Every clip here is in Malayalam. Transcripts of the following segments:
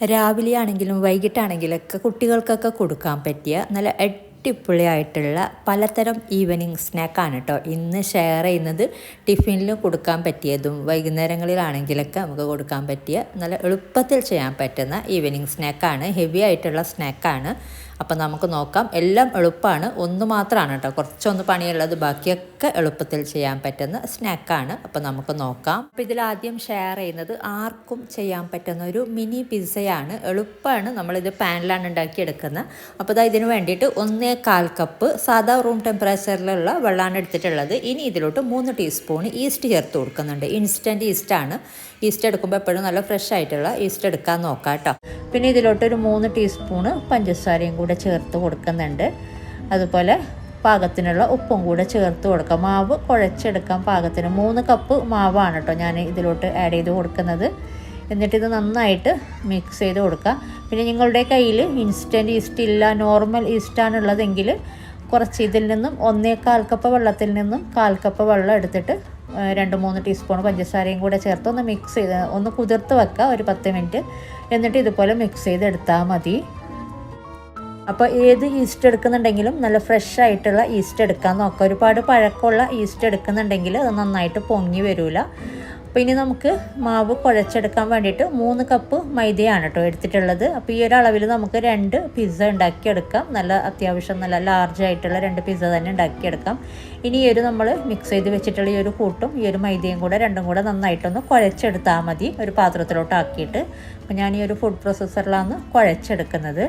രാവിലെ ആണെങ്കിലും വൈകിട്ടാണെങ്കിലൊക്കെ കുട്ടികൾക്കൊക്കെ കൊടുക്കാൻ പറ്റിയ നല്ല അടിപൊളിയായിട്ടുള്ള പലതരം ഈവനിങ് സ്നാക്കാണ് കേട്ടോ ഇന്ന് ഷെയർ ചെയ്യുന്നത് ടിഫിനിൽ കൊടുക്കാൻ പറ്റിയതും വൈകുന്നേരങ്ങളിലാണെങ്കിലൊക്കെ നമുക്ക് കൊടുക്കാൻ പറ്റിയ നല്ല എളുപ്പത്തിൽ ചെയ്യാൻ പറ്റുന്ന ഈവനിങ് സ്നാക്കാണ് ഹെവി ആയിട്ടുള്ള സ്നാക്കാണ് അപ്പം നമുക്ക് നോക്കാം. എല്ലാം എളുപ്പമാണ് ഒന്ന് മാത്രമാണ് കേട്ടോ കുറച്ചൊന്ന് പണിയുള്ളത്. ബാക്കിയൊക്കെ എളുപ്പത്തിൽ ചെയ്യാൻ പറ്റുന്ന സ്നാക്കാണ്. അപ്പം നമുക്ക് നോക്കാം. അപ്പം ഇതിലാദ്യം ഷെയർ ചെയ്യുന്നത് ആർക്കും ചെയ്യാൻ പറ്റുന്ന ഒരു മിനി പിസ്സയാണ്. എളുപ്പമാണ് നമ്മളിത് പാനിലാണ് ഉണ്ടാക്കിയെടുക്കുന്നത്. അപ്പോൾ ഇതാ ഇതിന് വേണ്ടിയിട്ട് ഒന്നേ കാൽ കപ്പ് സാധാ റൂം ടെമ്പറേച്ചറിലുള്ള വെള്ളമാണ് എടുത്തിട്ടുള്ളത്. ഇനി ഇതിലോട്ട് മൂന്ന് ടീസ്പൂൺ ഈസ്റ്റ് ചേർത്ത് കൊടുക്കുന്നുണ്ട്. ഇൻസ്റ്റന്റ് ഈസ്റ്റാണ്. ഈസ്റ്റ് എടുക്കുമ്പോൾ എപ്പോഴും നല്ല ഫ്രഷ് ആയിട്ടുള്ള ഈസ്റ്റ് എടുക്കാൻ നോക്കാം കേട്ടോ പിന്നെ ഇതിലോട്ടൊരു മൂന്ന് ടീസ്പൂണ് പഞ്ചസാരയും കൂടെ ചേർത്ത് കൊടുക്കുന്നുണ്ട്. അതുപോലെ പാകത്തിനുള്ള ഉപ്പും കൂടെ ചേർത്ത് കൊടുക്കുക മാവ് കുഴച്ചെടുക്കാൻ പാകത്തിന് മൂന്ന് കപ്പ് മാവാണ് കേട്ടോ ഞാൻ ഇതിലോട്ട് ആഡ് ചെയ്ത് കൊടുക്കുന്നത്. എന്നിട്ട് ഇത് നന്നായിട്ട് മിക്സ് ചെയ്ത് കൊടുക്കുക പിന്നെ നിങ്ങളുടെ കയ്യിൽ ഇൻസ്റ്റന്റ് ഈസ്റ്റ് ഇല്ല നോർമൽ ഈസ്റ്റാണുള്ളതെങ്കിൽ കുറച്ച് ഇതിൽ നിന്നും ഒന്നേകാൽ കപ്പ് വെള്ളത്തിൽ നിന്നും കാൽ കപ്പ് വെള്ളം എടുത്തിട്ട് രണ്ട് മൂന്ന് ടീസ്പൂൺ പഞ്ചസാരയും കൂടെ ചേർത്ത് ഒന്ന് മിക്സ് ചെയ്ത് ഒന്ന് കുതിർത്ത് വെക്കുക ഒരു പത്ത് മിനിറ്റ് എന്നിട്ട് ഇതുപോലെ മിക്സ് ചെയ്തെടുത്താൽ മതി. അപ്പോൾ ഏത് ഈസ്റ്റ് എടുക്കുന്നുണ്ടെങ്കിലും നല്ല ഫ്രഷ് ആയിട്ടുള്ള ഈസ്റ്റ് എടുക്കാൻ നോക്കുക ഒരുപാട് പഴക്കമുള്ള ഈസ്റ്റ് എടുക്കുന്നുണ്ടെങ്കിൽ അത് നന്നായിട്ട് പൊങ്ങി വരില്ല അപ്പോൾ ഇനി നമുക്ക് മാവ് കുഴച്ചെടുക്കാൻ വേണ്ടിയിട്ട് മൂന്ന് കപ്പ് മൈദയാണ് കേട്ടോ എടുത്തിട്ടുള്ളത്. അപ്പോൾ ഈ ഒരു അളവിൽ നമുക്ക് രണ്ട് പിസ്സ ഉണ്ടാക്കിയെടുക്കാം. നല്ല അത്യാവശ്യം നല്ല ലാർജ് ആയിട്ടുള്ള രണ്ട് പിസ്സ തന്നെ ഉണ്ടാക്കിയെടുക്കാം. ഇനി ഈ ഒരു നമ്മൾ മിക്സ് ചെയ്ത് വെച്ചിട്ടുള്ള ഈ ഒരു കൂട്ടും ഈ ഒരു മൈദയും കൂടെ രണ്ടും കൂടെ നന്നായിട്ടൊന്ന് കുഴച്ചെടുത്താൽ മതി. ഒരു പാത്രത്തിലോട്ട് ആക്കിയിട്ട്. അപ്പോൾ ഞാൻ ഈ ഒരു ഫുഡ് പ്രോസസ്സറിലാണ് കുഴച്ചെടുക്കുന്നത്.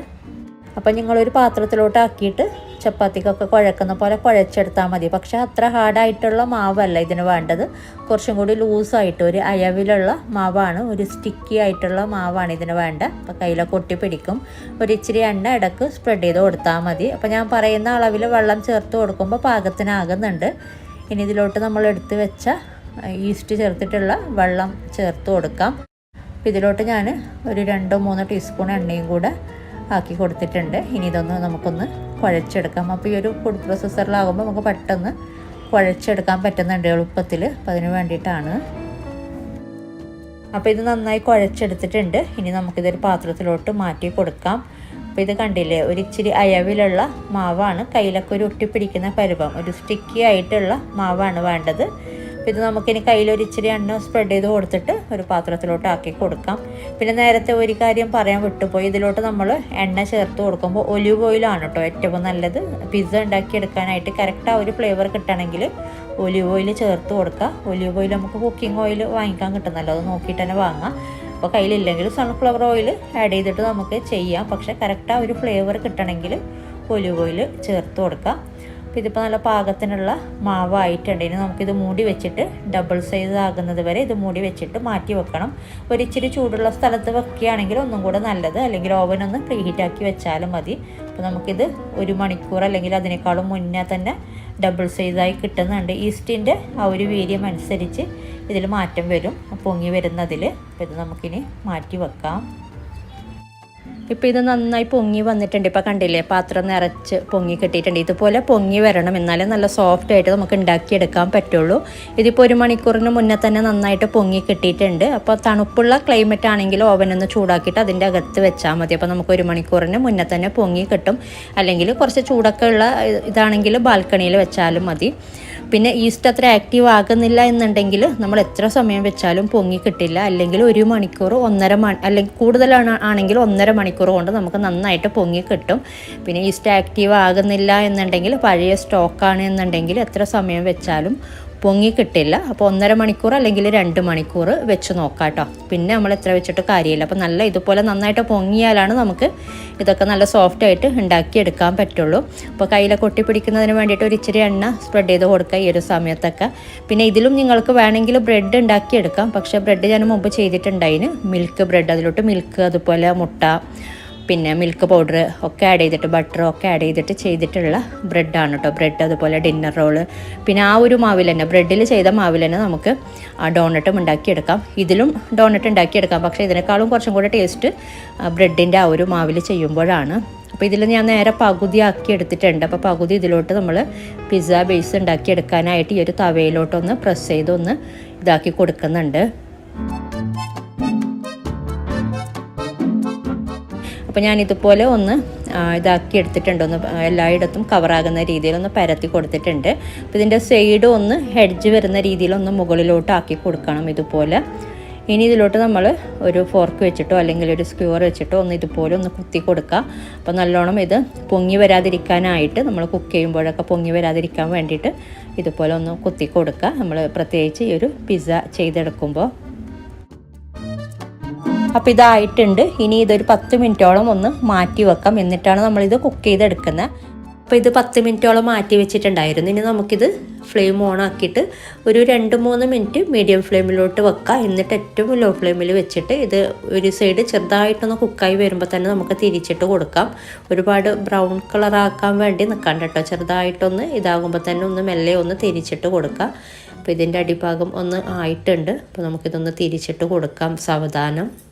അപ്പം നിങ്ങളൊരു പാത്രത്തിലോട്ട് ആക്കിയിട്ട് ചപ്പാത്തിക്കൊക്കെ കുഴക്കുന്ന പോലെ കുഴച്ചെടുത്താൽ മതി. പക്ഷെ അത്ര ഹാർഡായിട്ടുള്ള മാവല്ല ഇതിന് വേണ്ടത്. കുറച്ചും കൂടി ലൂസായിട്ട് ഒരു അയവിലുള്ള മാവാണ്. ഒരു സ്റ്റിക്കി ആയിട്ടുള്ള മാവാണ് ഇതിന് വേണ്ട അപ്പോൾ കയ്യിലൊക്കെ ഒട്ടി പിടിക്കും. ഒരു ഇച്ചിരി എണ്ണ ഇടയ്ക്ക് സ്പ്രെഡ് ചെയ്ത് കൊടുത്താൽ മതി. അപ്പോൾ ഞാൻ പറയുന്ന അളവിൽ വെള്ളം ചേർത്ത് കൊടുക്കുമ്പോൾ പാകത്തിനാകുന്നുണ്ട്. ഇനി ഇതിലോട്ട് നമ്മൾ എടുത്ത് വെച്ച ഈസ്റ്റ് ചേർത്തിട്ടുള്ള വെള്ളം ചേർത്ത് കൊടുക്കാം. ഇതിലോട്ട് ഞാൻ ഒരു രണ്ടോ മൂന്നോ ടീസ്പൂൺ എണ്ണയും കൂടെ ആക്കി കൊടുത്തിട്ടുണ്ട്. ഇനി ഇതൊന്ന് നമുക്കൊന്ന് കുഴച്ചെടുക്കാം. അപ്പോൾ ഈ ഒരു ഫുഡ് പ്രോസസ്സറിലാകുമ്പോൾ നമുക്ക് പെട്ടെന്ന് കുഴച്ചെടുക്കാൻ പറ്റുന്നുണ്ട് എളുപ്പത്തിൽ അപ്പം അതിന് വേണ്ടിയിട്ടാണ്. അപ്പോൾ ഇത് നന്നായി കുഴച്ചെടുത്തിട്ടുണ്ട്. ഇനി നമുക്കിതൊരു പാത്രത്തിലോട്ട് മാറ്റി കൊടുക്കാം. അപ്പോൾ ഇത് കണ്ടില്ലേ ഒരു ഇച്ചിരി അയവിലുള്ള മാവാണ്. കയ്യിലൊക്കെ ഒരു ഒട്ടിപ്പിടിക്കുന്ന പരുവം ഒരു സ്റ്റിക്കി ആയിട്ടുള്ള മാവാണ് വേണ്ടത്. ഇത് നമുക്കിനി കയ്യിലൊരു ഇച്ചിരി എണ്ണ സ്പ്രെഡ് ചെയ്ത് കൊടുത്തിട്ട് ഒരു പാത്രത്തിലോട്ട് ആക്കി കൊടുക്കാം. പിന്നെ നേരത്തെ ഒരു കാര്യം പറയാൻ വിട്ടുപോയി. ഇതിലോട്ട് നമ്മൾ എണ്ണ ചേർത്ത് കൊടുക്കുമ്പോൾ ഒലിവ് ഓയിലാണ് കേട്ടോ ഏറ്റവും നല്ലത്. പിസ്സ ഉണ്ടാക്കി എടുക്കാനായിട്ട് കറക്റ്റ് ആ ഒരു ഫ്ലേവർ കിട്ടണമെങ്കിൽ ഒലിവ് ഓയിൽ ചേർത്ത് കൊടുക്കുക. ഒലിവ് ഓയിൽ നമുക്ക് കുക്കിംഗ് ഓയിൽ വാങ്ങിക്കാൻ കിട്ടുന്നല്ലോ. അത് നോക്കിയിട്ട് തന്നെ വാങ്ങാം. അപ്പോൾ കയ്യിലില്ലെങ്കിൽ സൺഫ്ലവർ ഓയിൽ ആഡ് ചെയ്തിട്ട് നമുക്ക് ചെയ്യാം. പക്ഷേ കറക്റ്റ് ആ ഒരു ഫ്ലേവർ കിട്ടണമെങ്കിൽ ഒലിവ് ഓയിൽ ചേർത്ത് കൊടുക്കാം അപ്പോൾ ഇതിപ്പോൾ നല്ല പാകത്തിനുള്ള മാവായിട്ടുണ്ട്. ഇനി നമുക്കിത് മൂടി വെച്ചിട്ട് ഡബിൾ സൈസ് ആകുന്നത് വരെ ഇത് മൂടി വെച്ചിട്ട് മാറ്റി വെക്കണം. ഒരിച്ചിരി ചൂടുള്ള സ്ഥലത്ത് വെക്കുകയാണെങ്കിൽ ഒന്നും കൂടെ നല്ലത്. അല്ലെങ്കിൽ ഓവനൊന്ന് പ്രീഹീറ്റ് ആക്കി വെച്ചാലും മതി. അപ്പോൾ നമുക്കിത് ഒരു മണിക്കൂർ അല്ലെങ്കിൽ അതിനേക്കാളും മുന്നേ തന്നെ ഡബിൾ സൈസായി കിട്ടുന്നുണ്ട്. ഈസ്റ്റിന്റെ ആ ഒരു വീര്യം അനുസരിച്ച് ഇതിൽ മാറ്റം വരും. പൊങ്ങി വരുന്നതിൽ. അപ്പോൾ ഇത് നമുക്കിനി മാറ്റി വെക്കാം. ഇപ്പോൾ ഇത് നന്നായി പൊങ്ങി വന്നിട്ടുണ്ട്. ഇപ്പോൾ കണ്ടില്ലേ പാത്രം നിറച്ച് പൊങ്ങി കിട്ടിയിട്ടുണ്ട്. ഇതുപോലെ പൊങ്ങി വരണം. എന്നാലേ നല്ല സോഫ്റ്റ് ആയിട്ട് നമുക്ക് ഉണ്ടാക്കിയെടുക്കാൻ പറ്റുള്ളൂ. ഇതിപ്പോൾ ഒരു മണിക്കൂറിന് മുന്നേ തന്നെ നന്നായിട്ട് പൊങ്ങി കിട്ടിയിട്ടുണ്ട്. അപ്പോൾ തണുപ്പുള്ള ക്ലൈമറ്റ് ആണെങ്കിൽ ഓവനൊന്ന് ചൂടാക്കിയിട്ട് അതിന്റെ അകത്ത് വെച്ചാൽ മതി. അപ്പോൾ നമുക്ക് ഒരു മണിക്കൂറിന് മുന്നേ തന്നെ പൊങ്ങി കിട്ടും. അല്ലെങ്കിൽ കുറച്ച് ചൂടൊക്കെ ഉള്ള ഇതാണെങ്കിൽ ബാൽക്കണിയിൽ വെച്ചാലും മതി. പിന്നെ ഈസ്റ്റ് അത്ര ആക്റ്റീവ് ആകുന്നില്ല എന്നുണ്ടെങ്കിൽ നമ്മൾ എത്ര സമയം വെച്ചാലും പൊങ്ങി കിട്ടില്ല. അല്ലെങ്കിൽ ഒരു മണിക്കൂർ ഒന്നര മണി അല്ലെങ്കിൽ കൂടുതലാണ് ആണെങ്കിൽ ഒന്നര മണിക്കൂർ കൊണ്ട് നമുക്ക് നന്നായിട്ട് പൊങ്ങി കിട്ടും. പിന്നെ ഈസ്റ്റ് ആക്റ്റീവ് ആകുന്നില്ല എന്നുണ്ടെങ്കിൽ പഴയ സ്റ്റോക്കാണ് എന്നുണ്ടെങ്കിൽ എത്ര സമയം വെച്ചാലും പൊങ്ങി കിട്ടില്ല അപ്പോൾ ഒന്നര മണിക്കൂർ അല്ലെങ്കിൽ രണ്ട് മണിക്കൂർ വെച്ച് നോക്കാം കേട്ടോ. പിന്നെ നമ്മൾ എത്ര വെച്ചിട്ട് കാര്യമില്ല. അപ്പോൾ നല്ല ഇതുപോലെ നന്നായിട്ട് പൊങ്ങിയാലാണ് നമുക്ക് ഇതൊക്കെ നല്ല സോഫ്റ്റ് ആയിട്ട് ഉണ്ടാക്കിയെടുക്കാൻ പറ്റുള്ളൂ. അപ്പോൾ കയ്യിലൊക്കെ ഒട്ടിപ്പിടിക്കുന്നതിന് വേണ്ടിയിട്ട് ഒരു ഇച്ചിരി എണ്ണ സ്പ്രെഡ് ചെയ്ത് കൊടുക്കുക ഈ ഒരു സമയത്തൊക്കെ. പിന്നെ ഇതിലും നിങ്ങൾക്ക് വേണമെങ്കിൽ ബ്രെഡ് ഉണ്ടാക്കിയെടുക്കാം. പക്ഷേ ബ്രെഡ് ഞാൻ മുമ്പ് ചെയ്തിട്ടുണ്ടായിന്. മിൽക്ക് ബ്രെഡ് അതിലോട്ട് മിൽക്ക് അതുപോലെ മുട്ട പിന്നെ മിൽക്ക് പൗഡർ ഒക്കെ ആഡ് ചെയ്തിട്ട് ബട്ടറും ഒക്കെ ആഡ് ചെയ്തിട്ട് ചെയ്തിട്ടുള്ള ബ്രെഡാണ് കേട്ടോ ബ്രെഡ് അതുപോലെ ഡിന്നർ റോൾ പിന്നെ ആ ഒരു മാവിൽ തന്നെ ബ്രെഡിൽ ചെയ്ത മാവിൽ തന്നെ നമുക്ക് ഡോണട്ടും ഉണ്ടാക്കിയെടുക്കാം. ഇതിലും ഡോണട്ട് ഉണ്ടാക്കിയെടുക്കാം. പക്ഷേ ഇതിനേക്കാളും കുറച്ചും കൂടെ ടേസ്റ്റ് ബ്രെഡിന്റെ ആ ഒരു മാവിൽ ചെയ്യുമ്പോഴാണ്. അപ്പോൾ ഇതിൽ ഞാൻ നേരെ പകുതി ആക്കി എടുത്തിട്ടുണ്ട്. അപ്പോൾ പകുതി ഇതിലോട്ട് നമ്മൾ പിസ്സ ബേസ് ഉണ്ടാക്കിയെടുക്കാനായിട്ട് ഈ ഒരു തവയിലോട്ടൊന്ന് പ്രസ് ചെയ്തൊന്ന് ഇതാക്കി കൊടുക്കുന്നുണ്ട്. അപ്പോൾ ഞാൻ ഇതുപോലെ ഒന്ന് ഇതാക്കി എടുത്തിട്ടുണ്ട്. ഒന്ന് എല്ലായിടത്തും കവറാകുന്ന രീതിയിൽ ഒന്ന് പരത്തി കൊടുത്തിട്ടുണ്ട്. അപ്പോൾ ഇതിന്റെ സൈഡ് ഒന്ന് ഹെഡ്ജ് വരുന്ന രീതിയിൽ ഒന്ന് മുകളിലോട്ട് ആക്കി കൊടുക്കണം ഇതുപോലെ. ഇനി ഇതിലോട്ട് നമ്മൾ ഒരു ഫോർക്ക് വെച്ചിട്ടോ അല്ലെങ്കിൽ ഒരു സ്ക്യൂർ വെച്ചിട്ടോ ഒന്ന് ഇതുപോലെ ഒന്ന് കുത്തി കൊടുക്കുക. അപ്പോൾ നല്ലോണം ഇത് പൊങ്ങി വരാതിരിക്കാനായിട്ട് നമ്മൾ കുക്ക് ചെയ്യുമ്പോഴൊക്കെ പൊങ്ങി വരാതിരിക്കാൻ വേണ്ടിയിട്ട് ഇതുപോലെ ഒന്ന് കുത്തി കൊടുക്കുക. നമ്മൾ പ്രത്യേകിച്ച് ഈ ഒരു പിസ്സ ചെയ്തെടുക്കുമ്പോൾ അപ്പോൾ ഇതായിട്ടുണ്ട്. ഇനി ഇതൊരു പത്ത് മിനിറ്റോളം ഒന്ന് മാറ്റി വെക്കാം. എന്നിട്ടാണ് നമ്മളിത് കുക്ക് ചെയ്തെടുക്കുന്നത്. അപ്പോൾ ഇത് പത്ത് മിനിറ്റോളം മാറ്റി വെച്ചിട്ടുണ്ടായിരുന്നു. ഇനി നമുക്കിത് ഫ്ലെയിം ഓൺ ആക്കിയിട്ട് ഒരു രണ്ട് മൂന്ന് മിനിറ്റ് മീഡിയം ഫ്ലെയിമിലോട്ട് വെക്കുക എന്നിട്ട് ഏറ്റവും ലോ ഫ്ലെയിമിൽ വെച്ചിട്ട് ഇത് ഒരു സൈഡ് ചെറുതായിട്ടൊന്ന് കുക്കായി വരുമ്പോൾ തന്നെ നമുക്ക് തിരിച്ചിട്ട് കൊടുക്കാം. ഒരുപാട് ബ്രൗൺ കളറാക്കാൻ വേണ്ടി നിൽക്കണ്ട കേട്ടോ. ചെറുതായിട്ടൊന്ന് ഇതാകുമ്പോൾ തന്നെ ഒന്ന് മെല്ലെ ഒന്ന് തിരിച്ചിട്ട് കൊടുക്കുക അപ്പോൾ ഇതിന്റെ അടിഭാഗം ഒന്ന് ആയിട്ടുണ്ട്. അപ്പോൾ നമുക്കിതൊന്ന് തിരിച്ചിട്ട് കൊടുക്കാം സാവധാനം.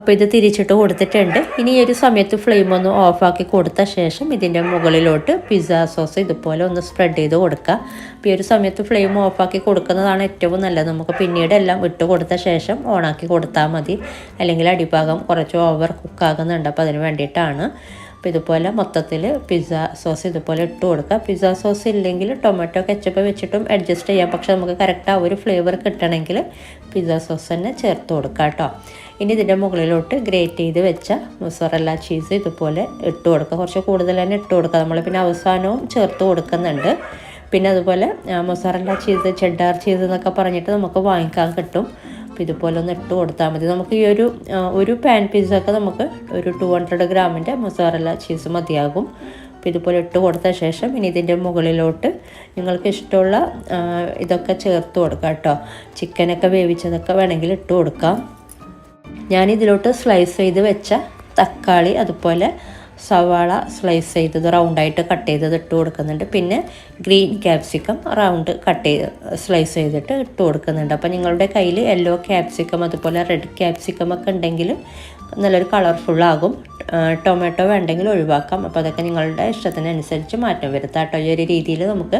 അപ്പോൾ ഇത് തിരിച്ചിട്ട് കൊടുത്തിട്ടുണ്ട്. ഇനി ഈ ഒരു സമയത്ത് ഫ്ലെയിം ഒന്ന് ഓഫാക്കി കൊടുത്ത ശേഷം ഇതിന്റെ മുകളിലോട്ട് പിസ്സ സോസ് ഇതുപോലെ ഒന്ന് സ്പ്രെഡ് ചെയ്ത് കൊടുക്കുക. അപ്പോൾ ഈ ഒരു സമയത്ത് ഫ്ലെയിം ഓഫാക്കി കൊടുക്കുന്നതാണ് ഏറ്റവും നല്ലത്. നമുക്ക് പിന്നീട് എല്ലാം ഇട്ട് കൊടുത്ത ശേഷം ഓണാക്കി കൊടുത്താൽ മതി. അല്ലെങ്കിൽ അടിഭാഗം കുറച്ച് ഓവർ കുക്കാകുന്നുണ്ട് അപ്പോൾ അതിന് വേണ്ടിയിട്ടാണ്. അപ്പോൾ ഇതുപോലെ മൊത്തത്തിൽ പിസ്സ സോസ് ഇതുപോലെ ഇട്ട് കൊടുക്കുക. പിസ്സ സോസ് ഇല്ലെങ്കിൽ ടൊമാറ്റോ കെച്ചപ്പ് വെച്ചിട്ടും അഡ്ജസ്റ്റ് ചെയ്യാം. പക്ഷേ നമുക്ക് കറക്റ്റ് ആ ഒരു ഫ്ലേവർ കിട്ടണമെങ്കിൽ പിസ്സ സോസ് തന്നെ ചേർത്ത് കൊടുക്കുക കേട്ടോ. ഇനി ഇതിന്റെ മുകളിലോട്ട് ഗ്രേറ്റ് ചെയ്ത് വെച്ച മൊസറല്ല ചീസ് ഇതുപോലെ ഇട്ട് കൊടുക്കുക. കുറച്ച് കൂടുതൽ തന്നെ ഇട്ട് കൊടുക്കുക. നമ്മൾ പിന്നെ അവസാനവും ചേർത്ത് കൊടുക്കുന്നുണ്ട്. പിന്നെ അതുപോലെ മൊസറല്ല ചീസ് ചെഡാർ ചീസ് എന്നൊക്കെ പറഞ്ഞിട്ട് നമുക്ക് വാങ്ങിക്കാൻ കിട്ടും. അപ്പോൾ ഇതുപോലെ ഒന്ന് ഇട്ട് കൊടുത്താൽ മതി. നമുക്ക് ഈ ഒരു ഒരു പാൻ പിസ്സൊക്കെ നമുക്ക് ഒരു ടു ഹൺഡ്രഡ് ഗ്രാമിന്റെ മൊസറല്ല ചീസ് മതിയാകും. അപ്പോൾ ഇതുപോലെ ഇട്ട് കൊടുത്ത ശേഷം ഇനി ഇതിന്റെ മുകളിലോട്ട് നിങ്ങൾക്ക് ഇഷ്ടമുള്ള ഇതൊക്കെ ചേർത്ത് കൊടുക്കാം കേട്ടോ. ചിക്കനൊക്കെ വേവിച്ചതൊക്കെ വേണമെങ്കിൽ ഇട്ട് കൊടുക്കാം. ഞാനിതിലോട്ട് സ്ലൈസ് ചെയ്ത് വെച്ച തക്കാളി അതുപോലെ സവാള സ്ലൈസ് ചെയ്തത് റൗണ്ടായിട്ട് കട്ട് ചെയ്തത് ഇട്ട് കൊടുക്കുന്നുണ്ട്. പിന്നെ ഗ്രീൻ ക്യാപ്സിക്കം റൗണ്ട് കട്ട് ചെയ്ത് സ്ലൈസ് ചെയ്തിട്ട് ഇട്ട് കൊടുക്കുന്നുണ്ട്. അപ്പോൾ നിങ്ങളുടെ കയ്യിൽ യെല്ലോ ക്യാപ്സിക്കം അതുപോലെ റെഡ് ക്യാപ്സിക്കം ഒക്കെ ഉണ്ടെങ്കിൽ നല്ലൊരു കളർഫുള്ളാകും. ടൊമാറ്റോ വേണ്ടെങ്കിൽ ഒഴിവാക്കാം. അപ്പോൾ അതൊക്കെ നിങ്ങളുടെ ഇഷ്ടത്തിനനുസരിച്ച് മാറ്റം വരുത്താം കേട്ടോ. ഈ ഒരു രീതിയിൽ നമുക്ക്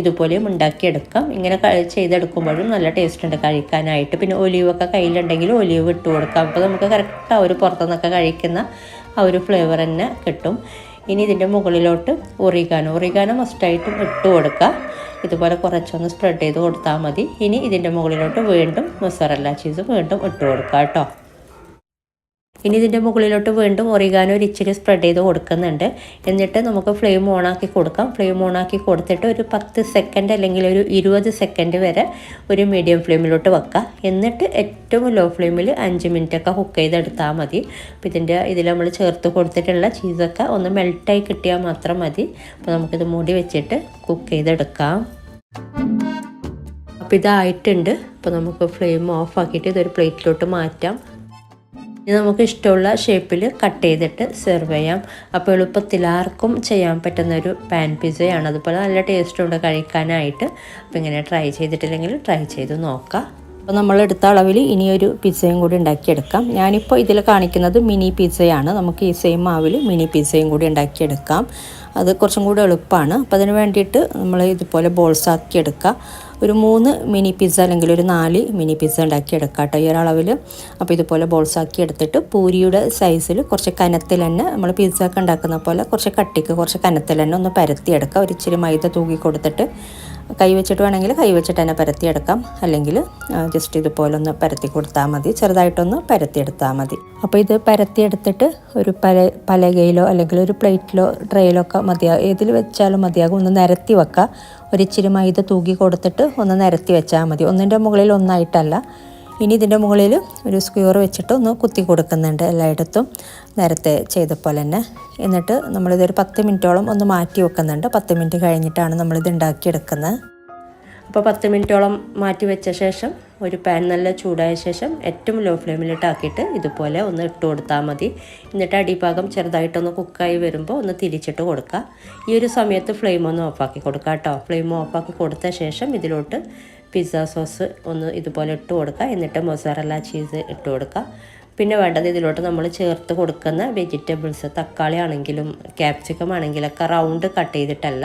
ഇതുപോലെയും ഉണ്ടാക്കിയെടുക്കാം. ഇങ്ങനെ ചെയ്തെടുക്കുമ്പോഴും നല്ല ടേസ്റ്റ് ഉണ്ട് കഴിക്കാനായിട്ട്. പിന്നെ ഒലിവൊക്കെ കയ്യിലുണ്ടെങ്കിൽ ഒലിവ് ഇട്ട് കൊടുക്കാം. അപ്പോൾ നമുക്ക് കറക്റ്റ് ആ ഒരു പുറത്തുനിന്നൊക്കെ കഴിക്കുന്ന ആ ഒരു ഫ്ലേവർ തന്നെ കിട്ടും. ഇനി ഇതിന്റെ മുകളിലോട്ട് ഒറിഗാനോ ഒറിഗാനോ മസ്റ്റായിട്ടും ഇട്ട് കൊടുക്കുക. ഇതുപോലെ കുറച്ചൊന്ന് സ്പ്രെഡ് ചെയ്ത് കൊടുത്താൽ മതി. ഇനി ഇതിന്റെ മുകളിലോട്ട് വീണ്ടും മൊസറല്ല ചീസ് വീണ്ടും ഇട്ട് കൊടുക്കുക കേട്ടോ. ഇനി ഇതിന്റെ മുകളിലോട്ട് വീണ്ടും ഒറിഗാനോ ഒരു ഇച്ചിരി സ്പ്രെഡ് ചെയ്ത് കൊടുക്കുന്നുണ്ട്. എന്നിട്ട് നമുക്ക് ഫ്ലെയിം ഓണാക്കി കൊടുക്കാം. ഫ്ലെയിം ഓണാക്കി കൊടുത്തിട്ട് ഒരു പത്ത് സെക്കൻഡ് അല്ലെങ്കിൽ ഒരു ഇരുപത് സെക്കൻഡ് വരെ ഒരു മീഡിയം ഫ്ലെയിമിലോട്ട് വെക്കുക എന്നിട്ട് ഏറ്റവും ലോ ഫ്ലെയിമിൽ അഞ്ച് മിനിറ്റ് ഒക്കെ കുക്ക് ചെയ്തെടുത്താൽ മതി. അപ്പോൾ ഇതിന്റെ ഇതിൽ നമ്മൾ ചേർത്ത് കൊടുത്തിട്ടുള്ള ചീസൊക്കെ ഒന്ന് മെൽട്ടായി കിട്ടിയാൽ മാത്രം മതി. അപ്പോൾ നമുക്കിത് മൂടി വെച്ചിട്ട് കുക്ക് ചെയ്തെടുക്കാം. അപ്പോൾ ഇതായിട്ടുണ്ട്. അപ്പോൾ നമുക്ക് ഫ്ലെയിം ഓഫ് ആക്കിയിട്ട് ഇതൊരു പ്ലേറ്റിലോട്ട് മാറ്റാം. ഇനി നമുക്ക് ഇഷ്ടമുള്ള ഷേപ്പിൽ കട്ട് ചെയ്തിട്ട് സെർവ് ചെയ്യാം. അപ്പോൾ എളുപ്പത്തിൽ ആർക്കും ചെയ്യാൻ പറ്റുന്ന ഒരു പാൻ പിസയാണ് അതുപോലെ നല്ല ടേസ്റ്റ് ഉണ്ട് കഴിക്കാനായിട്ട്. അപ്പോൾ ഇങ്ങനെ ട്രൈ ചെയ്തിട്ടില്ലെങ്കിൽ ട്രൈ ചെയ്ത് നോക്കാം. അപ്പോൾ നമ്മൾ എടുത്ത അളവിൽ ഇനിയൊരു പിസ്സയും കൂടി ഉണ്ടാക്കിയെടുക്കാം. ഞാനിപ്പോൾ ഇതിൽ കാണിക്കുന്നത് മിനി പിസ്സയാണ് നമുക്ക് ഈ സെയിം മാവിൽ മിനി പിസ്സയും കൂടി ഉണ്ടാക്കിയെടുക്കാം. അത് കുറച്ചും കൂടി എളുപ്പമാണ്. അപ്പോൾ അതിന് വേണ്ടിയിട്ട് നമ്മൾ ഇതുപോലെ ബോൾസ് ആക്കി എടുക്കുക ഒരു മൂന്ന് മിനി പിസ്സ അല്ലെങ്കിൽ ഒരു നാല് മിനി പിസ്സ ഉണ്ടാക്കി എടുക്കാം കേട്ടോ ഈ ഒരളവിൽ അപ്പോൾ ഇതുപോലെ ബോൾസ് ആക്കി എടുത്തിട്ട് പൂരിയുടെ സൈസിൽ കുറച്ച് കനത്തിൽ തന്നെ നമ്മൾ പിസ്സ ഒക്കെ ഉണ്ടാക്കുന്ന പോലെ കുറച്ച് കട്ടിക്ക് കുറച്ച് കനത്തിൽ തന്നെ ഒന്ന് പരത്തിയെടുക്കുക ഒരു ഇച്ചിരി മൈദ തൂക്കി കൊടുത്തിട്ട് കൈ വെച്ചിട്ട് വേണമെങ്കിൽ കൈ വെച്ചിട്ട് തന്നെ പരത്തിയെടുക്കാം. അല്ലെങ്കിൽ ജസ്റ്റ് ഇതുപോലെ ഒന്ന് പരത്തി കൊടുത്താൽ മതി. ചെറുതായിട്ടൊന്ന് പരത്തിയെടുത്താൽ മതി. അപ്പോൾ ഇത് പരത്തിയെടുത്തിട്ട് ഒരു പല പലകയിലോ അല്ലെങ്കിൽ ഒരു പ്ലേറ്റിലോ ട്രെയിലോ ഒക്കെ മതിയാകും ഏതിൽ വെച്ചാലും മതിയാകും. ഒന്ന് നിരത്തി വെക്കുക ഒരിച്ചിരി മൈദ തൂക്കി കൊടുത്തിട്ട് ഒന്ന് നിരത്തി വെച്ചാൽ മതി. ഒന്നിന്റെ മുകളിൽ ഒന്നായിട്ടല്ല. ഇനി ഇതിന്റെ മുകളിൽ ഒരു സ്ക്യൂർ വെച്ചിട്ട് ഒന്ന് കുത്തി കൊടുക്കുന്നുണ്ട് എല്ലായിടത്തും. നേരത്തെ ചെയ്ത പോലെ തന്നെ എന്നിട്ട് നമ്മളിതൊരു പത്ത് മിനിറ്റോളം ഒന്ന് മാറ്റി വെക്കുന്നുണ്ട്. പത്ത് മിനിറ്റ് കഴിഞ്ഞിട്ടാണ് നമ്മളിത് ഉണ്ടാക്കിയെടുക്കുന്നത്. അപ്പോൾ പത്ത് മിനിറ്റോളം മാറ്റി വെച്ച ശേഷം ഒരു പാൻ നല്ല ചൂടായ ശേഷം ഏറ്റവും ലോ ഫ്ലെയിമിലിട്ടാക്കിയിട്ട് ഇതുപോലെ ഒന്ന് ഇട്ട് കൊടുത്താൽ മതി. എന്നിട്ട് അടിഭാഗം ചെറുതായിട്ടൊന്ന് കുക്കായി വരുമ്പോൾ ഒന്ന് തിരിച്ചിട്ട് കൊടുക്കുക. ഈ ഒരു സമയത്ത് ഫ്ലെയിം ഒന്ന് ഓഫാക്കി കൊടുക്കുക കേട്ടോ. ഫ്ലെയിം ഓഫാക്കി കൊടുത്ത ശേഷം ഇതിലോട്ട് പിസ്സ സോസ് ഒന്ന് ഇതുപോലെ ഇട്ട് കൊടുക്കുക. എന്നിട്ട് മൊസറല്ല ചീസ് ഇട്ട് കൊടുക്കുക. പിന്നെ വേണ്ടത് ഇതിലോട്ട് നമ്മൾ ചേർത്ത് കൊടുക്കുന്ന വെജിറ്റബിൾസ് തക്കാളി ആണെങ്കിലും ക്യാപ്സിക്കം ആണെങ്കിലൊക്കെ റൗണ്ട് കട്ട് ചെയ്തിട്ടല്ല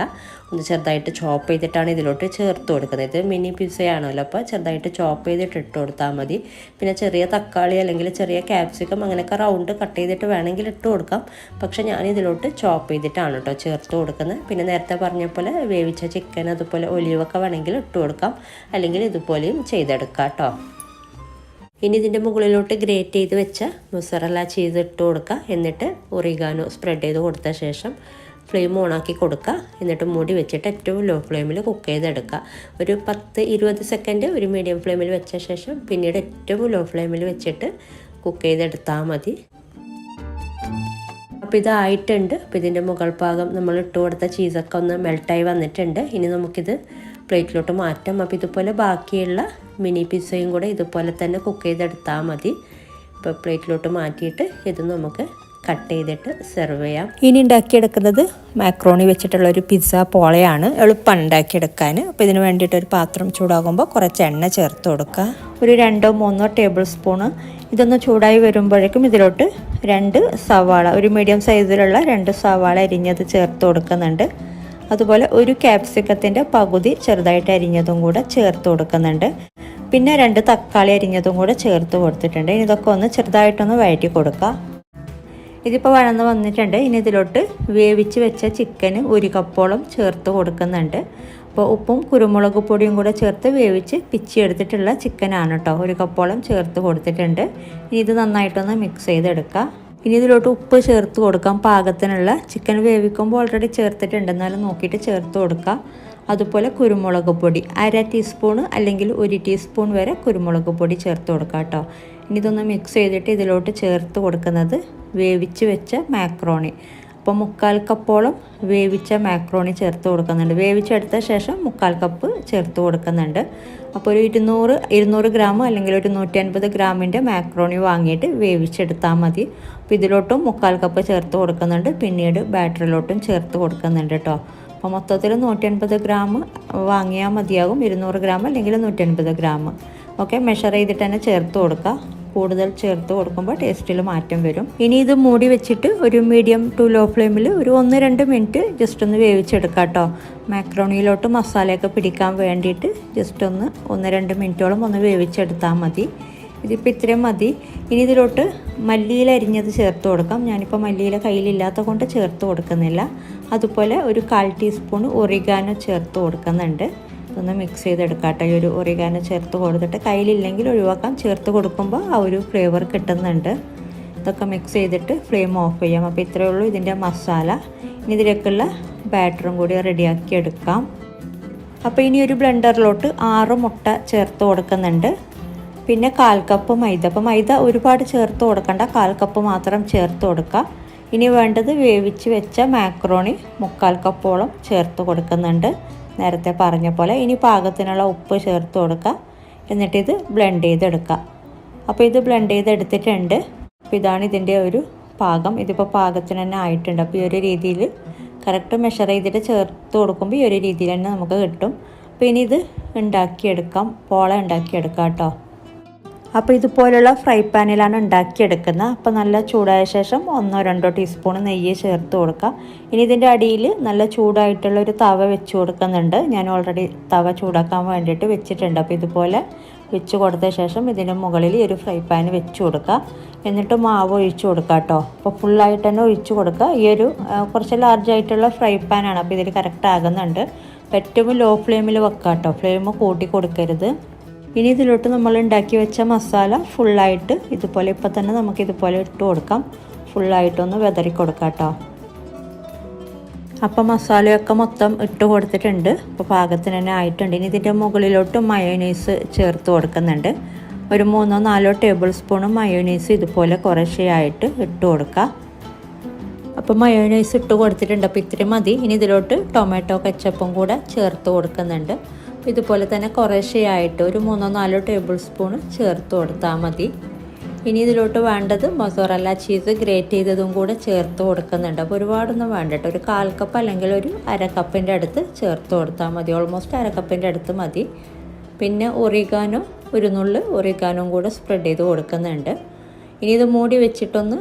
ഒന്ന് ചെറുതായിട്ട് ചോപ്പ് ചെയ്തിട്ടാണ് ഇതിലോട്ട് ചേർത്ത് കൊടുക്കുന്നത്. ഇത് മിനി പിസയാണല്ലോ അപ്പോൾ ചെറുതായിട്ട് ചോപ്പ് ചെയ്തിട്ട് ഇട്ട് കൊടുത്താൽ മതി. പിന്നെ ചെറിയ തക്കാളി അല്ലെങ്കിൽ ചെറിയ ക്യാപ്സിക്കം അങ്ങനെയൊക്കെ റൗണ്ട് കട്ട് ചെയ്തിട്ട് വേണമെങ്കിൽ ഇട്ട് കൊടുക്കാം. പക്ഷെ ഞാൻ ഇതിലോട്ട് ചോപ്പ് ചെയ്തിട്ടാണ് കേട്ടോ ചേർത്ത് കൊടുക്കുന്നത്. പിന്നെ നേരത്തെ പറഞ്ഞ പോലെ വേവിച്ച ചിക്കൻ അതുപോലെ ഒലിവൊക്കെ വേണമെങ്കിൽ ഇട്ട് കൊടുക്കാം. അല്ലെങ്കിൽ ഇതുപോലെയും ചെയ്തെടുക്കാം കേട്ടോ ഇനി ഇതിന്റെ മുകളിലോട്ട് ഗ്രേറ്റ് ചെയ്ത് വെച്ച മുസറല്ല ചീസ് ഇട്ട് കൊടുക്കുക എന്നിട്ട് ഒറിഗാനോ സ്പ്രെഡ് ചെയ്ത് കൊടുത്ത ശേഷം ഫ്ലെയിം ഓണാക്കി കൊടുക്കുക എന്നിട്ട് മൂടി വെച്ചിട്ട് ഏറ്റവും ലോ ഫ്ലെയിമിൽ കുക്ക് ചെയ്തെടുക്കുക ഒരു പത്ത് ഇരുപത് സെക്കൻഡ് ഒരു മീഡിയം ഫ്ലെയിമിൽ വെച്ച ശേഷം പിന്നീട് ഏറ്റവും ലോ ഫ്ലെയിമിൽ വെച്ചിട്ട് കുക്ക് ചെയ്തെടുത്താൽ മതി. അപ്പോൾ ഇതായിട്ടുണ്ട്. അപ്പോൾ ഇതിന്റെ മുകൾ ഭാഗം നമ്മൾ ഇട്ട് കൊടുത്ത ചീസൊക്കെ ഒന്ന് മെൽട്ടായി വന്നിട്ടുണ്ട്. ഇനി നമുക്കിത് പ്ലേറ്റിലോട്ട് മാറ്റാം. അപ്പോൾ ഇതുപോലെ ബാക്കിയുള്ള മിനി പിസ്സയും കൂടെ ഇതുപോലെ തന്നെ കുക്ക് ചെയ്തെടുത്താൽ മതി. ഇപ്പോൾ പ്ലേറ്റിലോട്ട് മാറ്റിയിട്ട് ഇത് നമുക്ക് കട്ട് ചെയ്തിട്ട് സെർവ് ചെയ്യാം. ഇനി ഉണ്ടാക്കിയെടുക്കുന്നത് മാക്രോണി വെച്ചിട്ടുള്ള ഒരു പിസ്സ പോളയാണ്. എളുപ്പം ഉണ്ടാക്കിയെടുക്കാൻ. അപ്പോൾ ഇതിന് വേണ്ടിയിട്ട് ഒരു പാത്രം ചൂടാകുമ്പോൾ കുറച്ച് എണ്ണ ചേർത്ത് കൊടുക്കുക. ഒരു രണ്ടോ മൂന്നോ ടേബിൾ സ്പൂണ് ഇതൊന്ന് ചൂടായി വരുമ്പോഴേക്കും ഇതിലോട്ട് രണ്ട് സവാള ഒരു മീഡിയം സൈസിലുള്ള രണ്ട് സവാള അരിഞ്ഞത് ചേർത്ത് കൊടുക്കുന്നുണ്ട്. അതുപോലെ ഒരു ക്യാപ്സിക്കത്തിന്റെ പകുതി ചെറുതായിട്ട് അരിഞ്ഞതും കൂടെ ചേർത്ത് കൊടുക്കുന്നുണ്ട്. പിന്നെ രണ്ട് തക്കാളി അരിഞ്ഞതും കൂടെ ചേർത്ത് കൊടുത്തിട്ടുണ്ട്. ഇതൊക്കെ ഒന്ന് ചെറുതായിട്ടൊന്ന് വഴറ്റി കൊടുക്കുക. ഇതിപ്പോൾ വഴന്ന് വന്നിട്ടുണ്ട്. ഇനി ഇതിലോട്ട് വേവിച്ച് വെച്ച ചിക്കന് ഒരു കപ്പോളം ചേർത്ത് കൊടുക്കുന്നുണ്ട്. അപ്പോൾ ഉപ്പും കുരുമുളക് പൊടിയും കൂടെ ചേർത്ത് വേവിച്ച് പിച്ചി എടുത്തിട്ടുള്ള ചിക്കനാണ് കേട്ടോ. ഒരു കപ്പോളം ചേർത്ത് കൊടുത്തിട്ടുണ്ട്. ഇനി ഇത് നന്നായിട്ടൊന്ന് മിക്സ് ചെയ്തെടുക്കുക ഇനി ഇതിലോട്ട് ഉപ്പ് ചേർത്ത് കൊടുക്കാം. പാകത്തിനുള്ള ചിക്കൻ വേവിക്കുമ്പോൾ ഓൾറെഡി ചേർത്തിട്ടുണ്ട്. എന്നാലും നോക്കിയിട്ട് ചേർത്ത് കൊടുക്കുക അതുപോലെ കുരുമുളക് പൊടി അര ടീസ്പൂൺ അല്ലെങ്കിൽ ഒരു ടീസ്പൂൺ വരെ കുരുമുളക് പൊടി ചേർത്ത് കൊടുക്കാം കേട്ടോ. ഇനി ഇതൊന്ന് മിക്സ് ചെയ്തിട്ട് ഇതിലോട്ട് ചേർത്ത് കൊടുക്കുന്നത് വേവിച്ച് വെച്ച മാക്രോണി അപ്പോൾ മുക്കാൽ കപ്പോളം വേവിച്ച മാക്രോണി ചേർത്ത് കൊടുക്കുന്നുണ്ട്. വേവിച്ചെടുത്ത ശേഷം മുക്കാൽ കപ്പ് ചേർത്ത് കൊടുക്കുന്നുണ്ട്. അപ്പോൾ ഒരു ഇരുന്നൂറ് ഇരുന്നൂറ് ഗ്രാം അല്ലെങ്കിൽ ഒരു നൂറ്റി അൻപത് ഗ്രാമിന്റെ മാക്രോണി വാങ്ങിയിട്ട് വേവിച്ചെടുത്താൽ മതി. അപ്പോൾ ഇതിലോട്ടും മുക്കാൽ കപ്പ് ചേർത്ത് കൊടുക്കുന്നുണ്ട്. പിന്നീട് ബാറ്ററിലോട്ടും ചേർത്ത് കൊടുക്കുന്നുണ്ട് കേട്ടോ. അപ്പോൾ മൊത്തത്തിൽ നൂറ്റി അൻപത് ഗ്രാം വാങ്ങിയാൽ മതിയാകും. ഇരുന്നൂറ് ഗ്രാം അല്ലെങ്കിൽ നൂറ്റി അൻപത് ഗ്രാം. ഓക്കെ മെഷർ ചെയ്തിട്ട് തന്നെ ചേർത്ത് കൊടുക്കുക കൂടുതൽ ചേർത്ത് കൊടുക്കുമ്പോൾ ടേസ്റ്റിൽ മാറ്റം വരും. ഇനി ഇത് മൂടി വെച്ചിട്ട് ഒരു മീഡിയം ടു ലോ ഫ്ലെയിമിൽ ഒരു ഒന്ന് രണ്ട് മിനിറ്റ് ജസ്റ്റ് ഒന്ന് വേവിച്ചെടുക്കാം കേട്ടോ. മാക്രോണിയിലോട്ട് മസാലയൊക്കെ പിടിക്കാൻ വേണ്ടിയിട്ട് ജസ്റ്റ് ഒന്ന് ഒന്ന് രണ്ട് മിനിറ്റോളം ഒന്ന് വേവിച്ചെടുത്താൽ മതി. ഇതിപ്പോൾ ഇത്രയും മതി. ഇനി ഇതിലോട്ട് മല്ലിയില അരിഞ്ഞത് ചേർത്ത് കൊടുക്കാം. ഞാനിപ്പോൾ മല്ലിയില കയ്യിലില്ലാത്ത കൊണ്ട് ചേർത്ത് കൊടുക്കുന്നില്ല. അതുപോലെ ഒരു കാൽ ടീസ്പൂൺ ഒറിഗാനോ ചേർത്ത് കൊടുക്കുന്നുണ്ട്. ഒന്ന് മിക്സ് ചെയ്തെടുക്കാം കേട്ടോ ഈ ഒരു ഒറിഗാനോ ചേർത്ത് കൊടുത്തിട്ട് കയ്യിലില്ലെങ്കിൽ ഒഴിവാക്കാം. ചേർത്ത് കൊടുക്കുമ്പോൾ ആ ഒരു ഫ്ലേവർ കിട്ടുന്നുണ്ട്. ഇതൊക്കെ മിക്സ് ചെയ്തിട്ട് ഫ്ലെയിം ഓഫ് ചെയ്യാം. അപ്പോൾ ഇത്രയേ ഉള്ളൂ ഇതിന്റെ മസാല. ഇനി ഇതിലേക്കുള്ള ബാറ്ററും കൂടി റെഡിയാക്കി എടുക്കാം. അപ്പോൾ ഇനി ഒരു ബ്ലെൻഡറിലോട്ട് ആറ് മുട്ട ചേർത്ത് കൊടുക്കുന്നുണ്ട്. പിന്നെ കാൽ കപ്പ് മൈദ. അപ്പോൾ മൈദ ഒരുപാട് ചേർത്ത് കൊടുക്കണ്ട. കാൽ കപ്പ് മാത്രം ചേർത്ത് കൊടുക്കുക ഇനി വേണ്ടത് വേവിച്ച് വെച്ച മാക്രോണി മുക്കാൽ കപ്പോളം ചേർത്ത് കൊടുക്കുന്നുണ്ട്. നേരത്തെ പറഞ്ഞ പോലെ ഇനി പാകത്തിനുള്ള ഉപ്പ് ചേർത്ത് കൊടുക്കുക. എന്നിട്ട് ഇത് ബ്ലെൻഡ് ചെയ്തെടുക്കുക. അപ്പോൾ ഇത് ബ്ലെൻഡ് ചെയ്തെടുത്തിട്ടുണ്ട്. അപ്പോൾ ഇതാണ് ഇതിന്റെ ഒരു പാകം. ഇതിപ്പോൾ പാകത്തിന് തന്നെ ആയിട്ടുണ്ട്. അപ്പോൾ ഈ ഒരു രീതിയിൽ കറക്റ്റ് മെഷർ ചെയ്തിട്ട് ചേർത്ത് കൊടുക്കുമ്പോൾ ഈ ഒരു രീതിയിൽ തന്നെ നമുക്ക് കിട്ടും. അപ്പോൾ ഇനി ഇത് ഉണ്ടാക്കിയെടുക്കാം. പോള ഉണ്ടാക്കിയെടുക്കാം കേട്ടോ. അപ്പോൾ ഇതുപോലുള്ള ഫ്രൈ പാനിലാണ് ഉണ്ടാക്കിയെടുക്കുന്നത്. അപ്പോൾ നല്ല ചൂടായ ശേഷം ഒന്നോ രണ്ടോ ടീസ്പൂൺ നെയ്യ് ചേർത്ത് കൊടുക്കുക ഇനി ഇതിന്റെ അടിയിൽ നല്ല ചൂടായിട്ടുള്ള ഒരു തവ വെച്ച് കൊടുക്കുന്നുണ്ട്. ഞാൻ ഓൾറെഡി തവ ചൂടാക്കാൻ വേണ്ടിയിട്ട് വെച്ചിട്ടുണ്ട്. അപ്പോൾ ഇതുപോലെ വെച്ച് കൊടുത്ത ശേഷം ഇതിന്റെ മുകളിൽ ഒരു ഫ്രൈ പാൻ വെച്ച് കൊടുക്കുക എന്നിട്ട് മാവ് ഒഴിച്ച് കൊടുക്കുക കേട്ടോ. അപ്പോൾ ഫുള്ളായിട്ട് തന്നെ ഒഴിച്ച് കൊടുക്കുക ഈ ഒരു കുറച്ച് ലാർജ് ആയിട്ടുള്ള ഫ്രൈ പാനാണ് അപ്പോൾ ഇതിൽ കറക്റ്റ് ആകുന്നുണ്ട്. ഏറ്റവും ലോ ഫ്ലെയിമിൽ വെക്കുക കേട്ടോ. ഫ്ലെയിം കൂട്ടി കൊടുക്കരുത്. ഇനി ഇതിലോട്ട് നമ്മൾ ഉണ്ടാക്കി വെച്ച മസാല ഫുള്ളായിട്ട് ഇതുപോലെ ഇപ്പം തന്നെ നമുക്ക് ഇതുപോലെ ഇട്ട് കൊടുക്കാം. ഫുള്ളായിട്ടൊന്ന് വെതറി കൊടുക്കാം കേട്ടോ. അപ്പം മസാലയൊക്കെ മൊത്തം ഇട്ട് കൊടുത്തിട്ടുണ്ട്. അപ്പോൾ പാകത്തിന് തന്നെ ആയിട്ടുണ്ട്. ഇനി ഇതിന്റെ മുകളിലോട്ട് മയോനൈസ് ചേർത്ത് കൊടുക്കുന്നുണ്ട്. ഒരു മൂന്നോ നാലോ ടേബിൾ സ്പൂൺ മയോനൈസ് ഇതുപോലെ കുറേശ്ശെയായിട്ട് ഇട്ട് കൊടുക്കുക അപ്പോൾ മയോനൈസ് ഇട്ട് കൊടുത്തിട്ടുണ്ട്. അപ്പോൾ ഇത്രയും മതി. ഇനി ഇതിലോട്ട് ടൊമാറ്റോ കച്ചപ്പും കൂടെ ചേർത്ത് കൊടുക്കുന്നുണ്ട്. ഇതുപോലെ തന്നെ കുറേശ്ശെയായിട്ട് ഒരു മൂന്നോ നാലോ ടേബിൾ സ്പൂൺ ചേർത്ത് കൊടുത്താൽ മതി. ഇനി ഇതിലോട്ട് വേണ്ടത് മൊസോറല്ല ചീസ് ഗ്രേറ്റ് ചെയ്തതും കൂടെ ചേർത്ത് കൊടുക്കുന്നുണ്ട്. അപ്പോൾ ഒരുപാടൊന്നും വേണ്ട കേട്ടോ. ഒരു കാൽ കപ്പ് അല്ലെങ്കിൽ ഒരു അര കപ്പിന്റെ അടുത്ത് ചേർത്ത് കൊടുത്താൽ മതി. ഓൾമോസ്റ്റ് അര കപ്പിന്റെ അടുത്ത് മതി. പിന്നെ ഒറിഗാനോ ഒരു നുള്ള് ഒറിഗാനും കൂടെ സ്പ്രെഡ് ചെയ്ത് കൊടുക്കുന്നുണ്ട്. ഇനി ഇത് മൂടി വെച്ചിട്ടൊന്ന്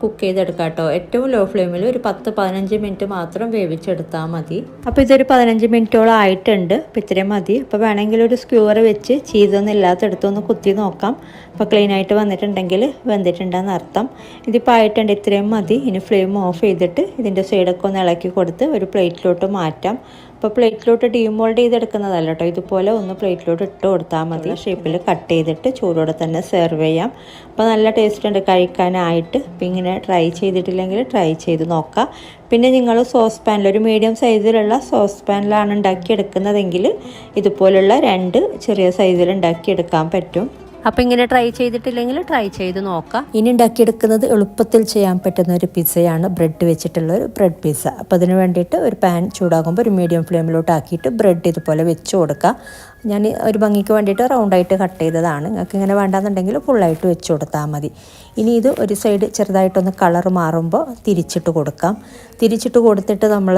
കുക്ക് ചെയ്തെടുക്കാം കേട്ടോ. ഏറ്റവും ലോ ഫ്ലെയിമിൽ ഒരു പത്ത് പതിനഞ്ച് മിനിറ്റ് മാത്രം വേവിച്ചെടുത്താൽ മതി. അപ്പോൾ ഇതൊരു പതിനഞ്ച് മിനിറ്റോളം ആയിട്ടുണ്ട്. അപ്പോൾ ഇത്രയും മതി. അപ്പോൾ വേണമെങ്കിൽ ഒരു സ്ക്യൂവർ വെച്ച് ചീസൊന്നും ഇല്ലാത്തടത്തൊന്ന് കുത്തി നോക്കാം. അപ്പോൾ ക്ലീൻ ആയിട്ട് വന്നിട്ടുണ്ടെങ്കിൽ വെന്തിട്ടുണ്ടെന്ന് അർത്ഥം. ഇതിപ്പോൾ ആയിട്ടുണ്ട്. ഇത്രയും മതി. ഇനി ഫ്ലെയിം ഓഫ് ചെയ്തിട്ട് ഇതിന്റെ സൈഡൊക്കെ ഒന്ന് ഇളക്കി കൊടുത്ത് ഒരു പ്ലേറ്റിലോട്ട് മാറ്റാം. അപ്പോൾ പ്ലേറ്റിലോട്ട് ഡീമോൾഡ് ചെയ്തെടുക്കുന്നതല്ല കേട്ടോ ഇതുപോലെ ഒന്ന് പ്ലേറ്റിലോട്ട് ഇട്ട് കൊടുത്താൽ മതി. ഷേപ്പിൽ കട്ട് ചെയ്തിട്ട് ചൂടോടെ തന്നെ സെർവ് ചെയ്യാം. അപ്പോൾ നല്ല ടേസ്റ്റ് ഉണ്ട് കഴിക്കാനായിട്ട്. അപ്പോൾ ഇങ്ങനെ ട്രൈ ചെയ്തിട്ടില്ലെങ്കിൽ ട്രൈ ചെയ്ത് നോക്കാം. പിന്നെ നിങ്ങൾ സോസ് പാനിൽ ഒരു മീഡിയം സൈസിലുള്ള സോസ് പാനിലാണ് ഉണ്ടാക്കിയെടുക്കുന്നതെങ്കിൽ ഇതുപോലുള്ള രണ്ട് ചെറിയ സൈസിൽ ഉണ്ടാക്കിയെടുക്കാൻ പറ്റും. അപ്പോൾ ഇങ്ങനെ ട്രൈ ചെയ്തിട്ടില്ലെങ്കിൽ ട്രൈ ചെയ്ത് നോക്കാം. ഇനി ഉണ്ടാക്കിയെടുക്കുന്നത് എളുപ്പത്തിൽ ചെയ്യാൻ പറ്റുന്ന ഒരു പിസ്സയാണ് ബ്രെഡ് വെച്ചിട്ടുള്ള ഒരു ബ്രെഡ് പിസ്സ അപ്പോൾ അതിന് വേണ്ടിയിട്ട് ഒരു പാൻ ചൂടാകുമ്പോൾ ഒരു മീഡിയം ഫ്ലെയിമിലോട്ട് ആക്കിയിട്ട് ബ്രെഡ് ഇതുപോലെ വെച്ച് കൊടുക്കുക ഞാൻ ഒരു ഭംഗിക്ക് വേണ്ടിയിട്ട് റൗണ്ടായിട്ട് കട്ട് ചെയ്തതാണ്. നിങ്ങൾക്ക് ഇങ്ങനെ വേണ്ടാന്നുണ്ടെങ്കിൽ ഫുള്ളായിട്ട് വെച്ച് കൊടുത്താൽ മതി. ഇനി ഇത് ഒരു സൈഡ് ചെറുതായിട്ടൊന്ന് കളർ മാറുമ്പോൾ തിരിച്ചിട്ട് കൊടുക്കാം. തിരിച്ചിട്ട് കൊടുത്തിട്ട് നമ്മൾ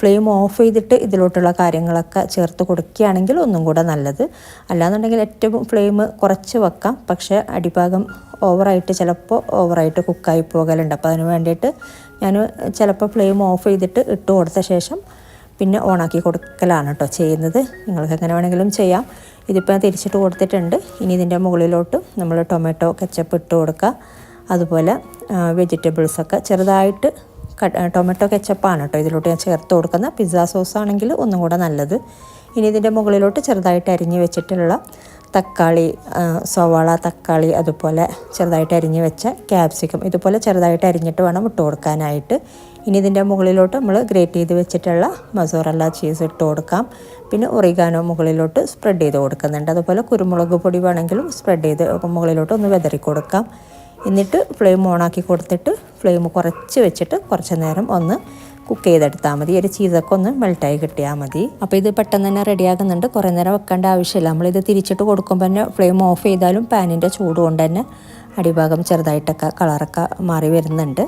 ഫ്ലെയിം ഓഫ് ചെയ്തിട്ട് ഇതിലോട്ടുള്ള കാര്യങ്ങളൊക്കെ ചേർത്ത് കൊടുക്കുകയാണെങ്കിൽ ഒന്നും കൂടെ നല്ലത്. അല്ലാന്നുണ്ടെങ്കിൽ ഏറ്റവും ഫ്ലെയിം കുറച്ച് വെക്കാം. പക്ഷേ അടിഭാഗം ഓവറായിട്ട് ചിലപ്പോൾ ഓവറായിട്ട് കുക്കായി പോകലുണ്ട്. അപ്പോൾ അതിന് വേണ്ടിയിട്ട് ഞാൻ ചിലപ്പോൾ ഫ്ലെയിം ഓഫ് ചെയ്തിട്ട് ഇട്ട് കൊടുത്ത ശേഷം പിന്നെ ഓണാക്കി കൊടുക്കലാണ് കേട്ടോ ചെയ്യുന്നത്. നിങ്ങൾക്ക് എങ്ങനെ വേണമെങ്കിലും ചെയ്യാം. ഇതിപ്പോൾ തിരിച്ചിട്ട് കൊടുത്തിട്ടുണ്ട്. ഇനി ഇതിന്റെ മുകളിലോട്ട് നമ്മൾ ടൊമാറ്റോ കെച്ചപ്പ് ഇട്ട് കൊടുക്കുക. അതുപോലെ വെജിറ്റബിൾസൊക്കെ ചെറുതായിട്ട് ടൊമാറ്റോ കെച്ചപ്പാണ് കേട്ടോ. ഇതിലോട്ട് ഞാൻ ചേർത്ത് കൊടുക്കുന്ന പിസ്സ സോസ് ആണെങ്കിൽ ഒന്നും കൂടെ നല്ലത്. ഇനി ഇതിന്റെ മുകളിലോട്ട് ചെറുതായിട്ട് അരിഞ്ഞ് വെച്ചിട്ടുള്ള തക്കാളി സവാള തക്കാളി അതുപോലെ ചെറുതായിട്ട് അരിഞ്ഞ് വെച്ച ക്യാപ്സിക്കം ഇതുപോലെ ചെറുതായിട്ട് അരിഞ്ഞിട്ട് വേണം ഇട്ട് കൊടുക്കാനായിട്ട്. ഇനി ഇതിന്റെ മുകളിലോട്ട് നമ്മൾ ഗ്രേറ്റ് ചെയ്ത് വെച്ചിട്ടുള്ള മസോറല്ല ചീസ് ഇട്ട് കൊടുക്കാം. പിന്നെ ഒറിഗാനോ മുകളിലോട്ട് സ്പ്രെഡ് ചെയ്ത് കൊടുക്കുന്നുണ്ട്. അതുപോലെ കുരുമുളക് പൊടി വേണമെങ്കിലും സ്പ്രെഡ് ചെയ്ത് മുകളിലോട്ട് ഒന്ന് വെതറി കൊടുക്കാം. എന്നിട്ട് ഫ്ലെയിം ഓണാക്കി കൊടുത്തിട്ട് ഫ്ലെയിം കുറച്ച് വെച്ചിട്ട് കുറച്ച് നേരം ഒന്ന് കുക്ക് ചെയ്തെടുത്താൽ മതി. ഒരു ചീസൊക്കെ ഒന്ന് മെൽട്ടായി കിട്ടിയാൽ മതി. അപ്പോൾ ഇത് പെട്ടെന്ന് തന്നെ റെഡിയാകുന്നുണ്ട് കുറേ നേരം വെക്കേണ്ട ആവശ്യമില്ല. നമ്മളിത് തിരിച്ചിട്ട് കൊടുക്കുമ്പോൾ തന്നെ ഫ്ലെയിം ഓഫ് ചെയ്താലും പാനിന്റെ ചൂട് കൊണ്ട് തന്നെ അടിഭാഗം ചെറുതായിട്ടൊക്കെ കളറൊക്കെ മാറി വരുന്നുണ്ട്.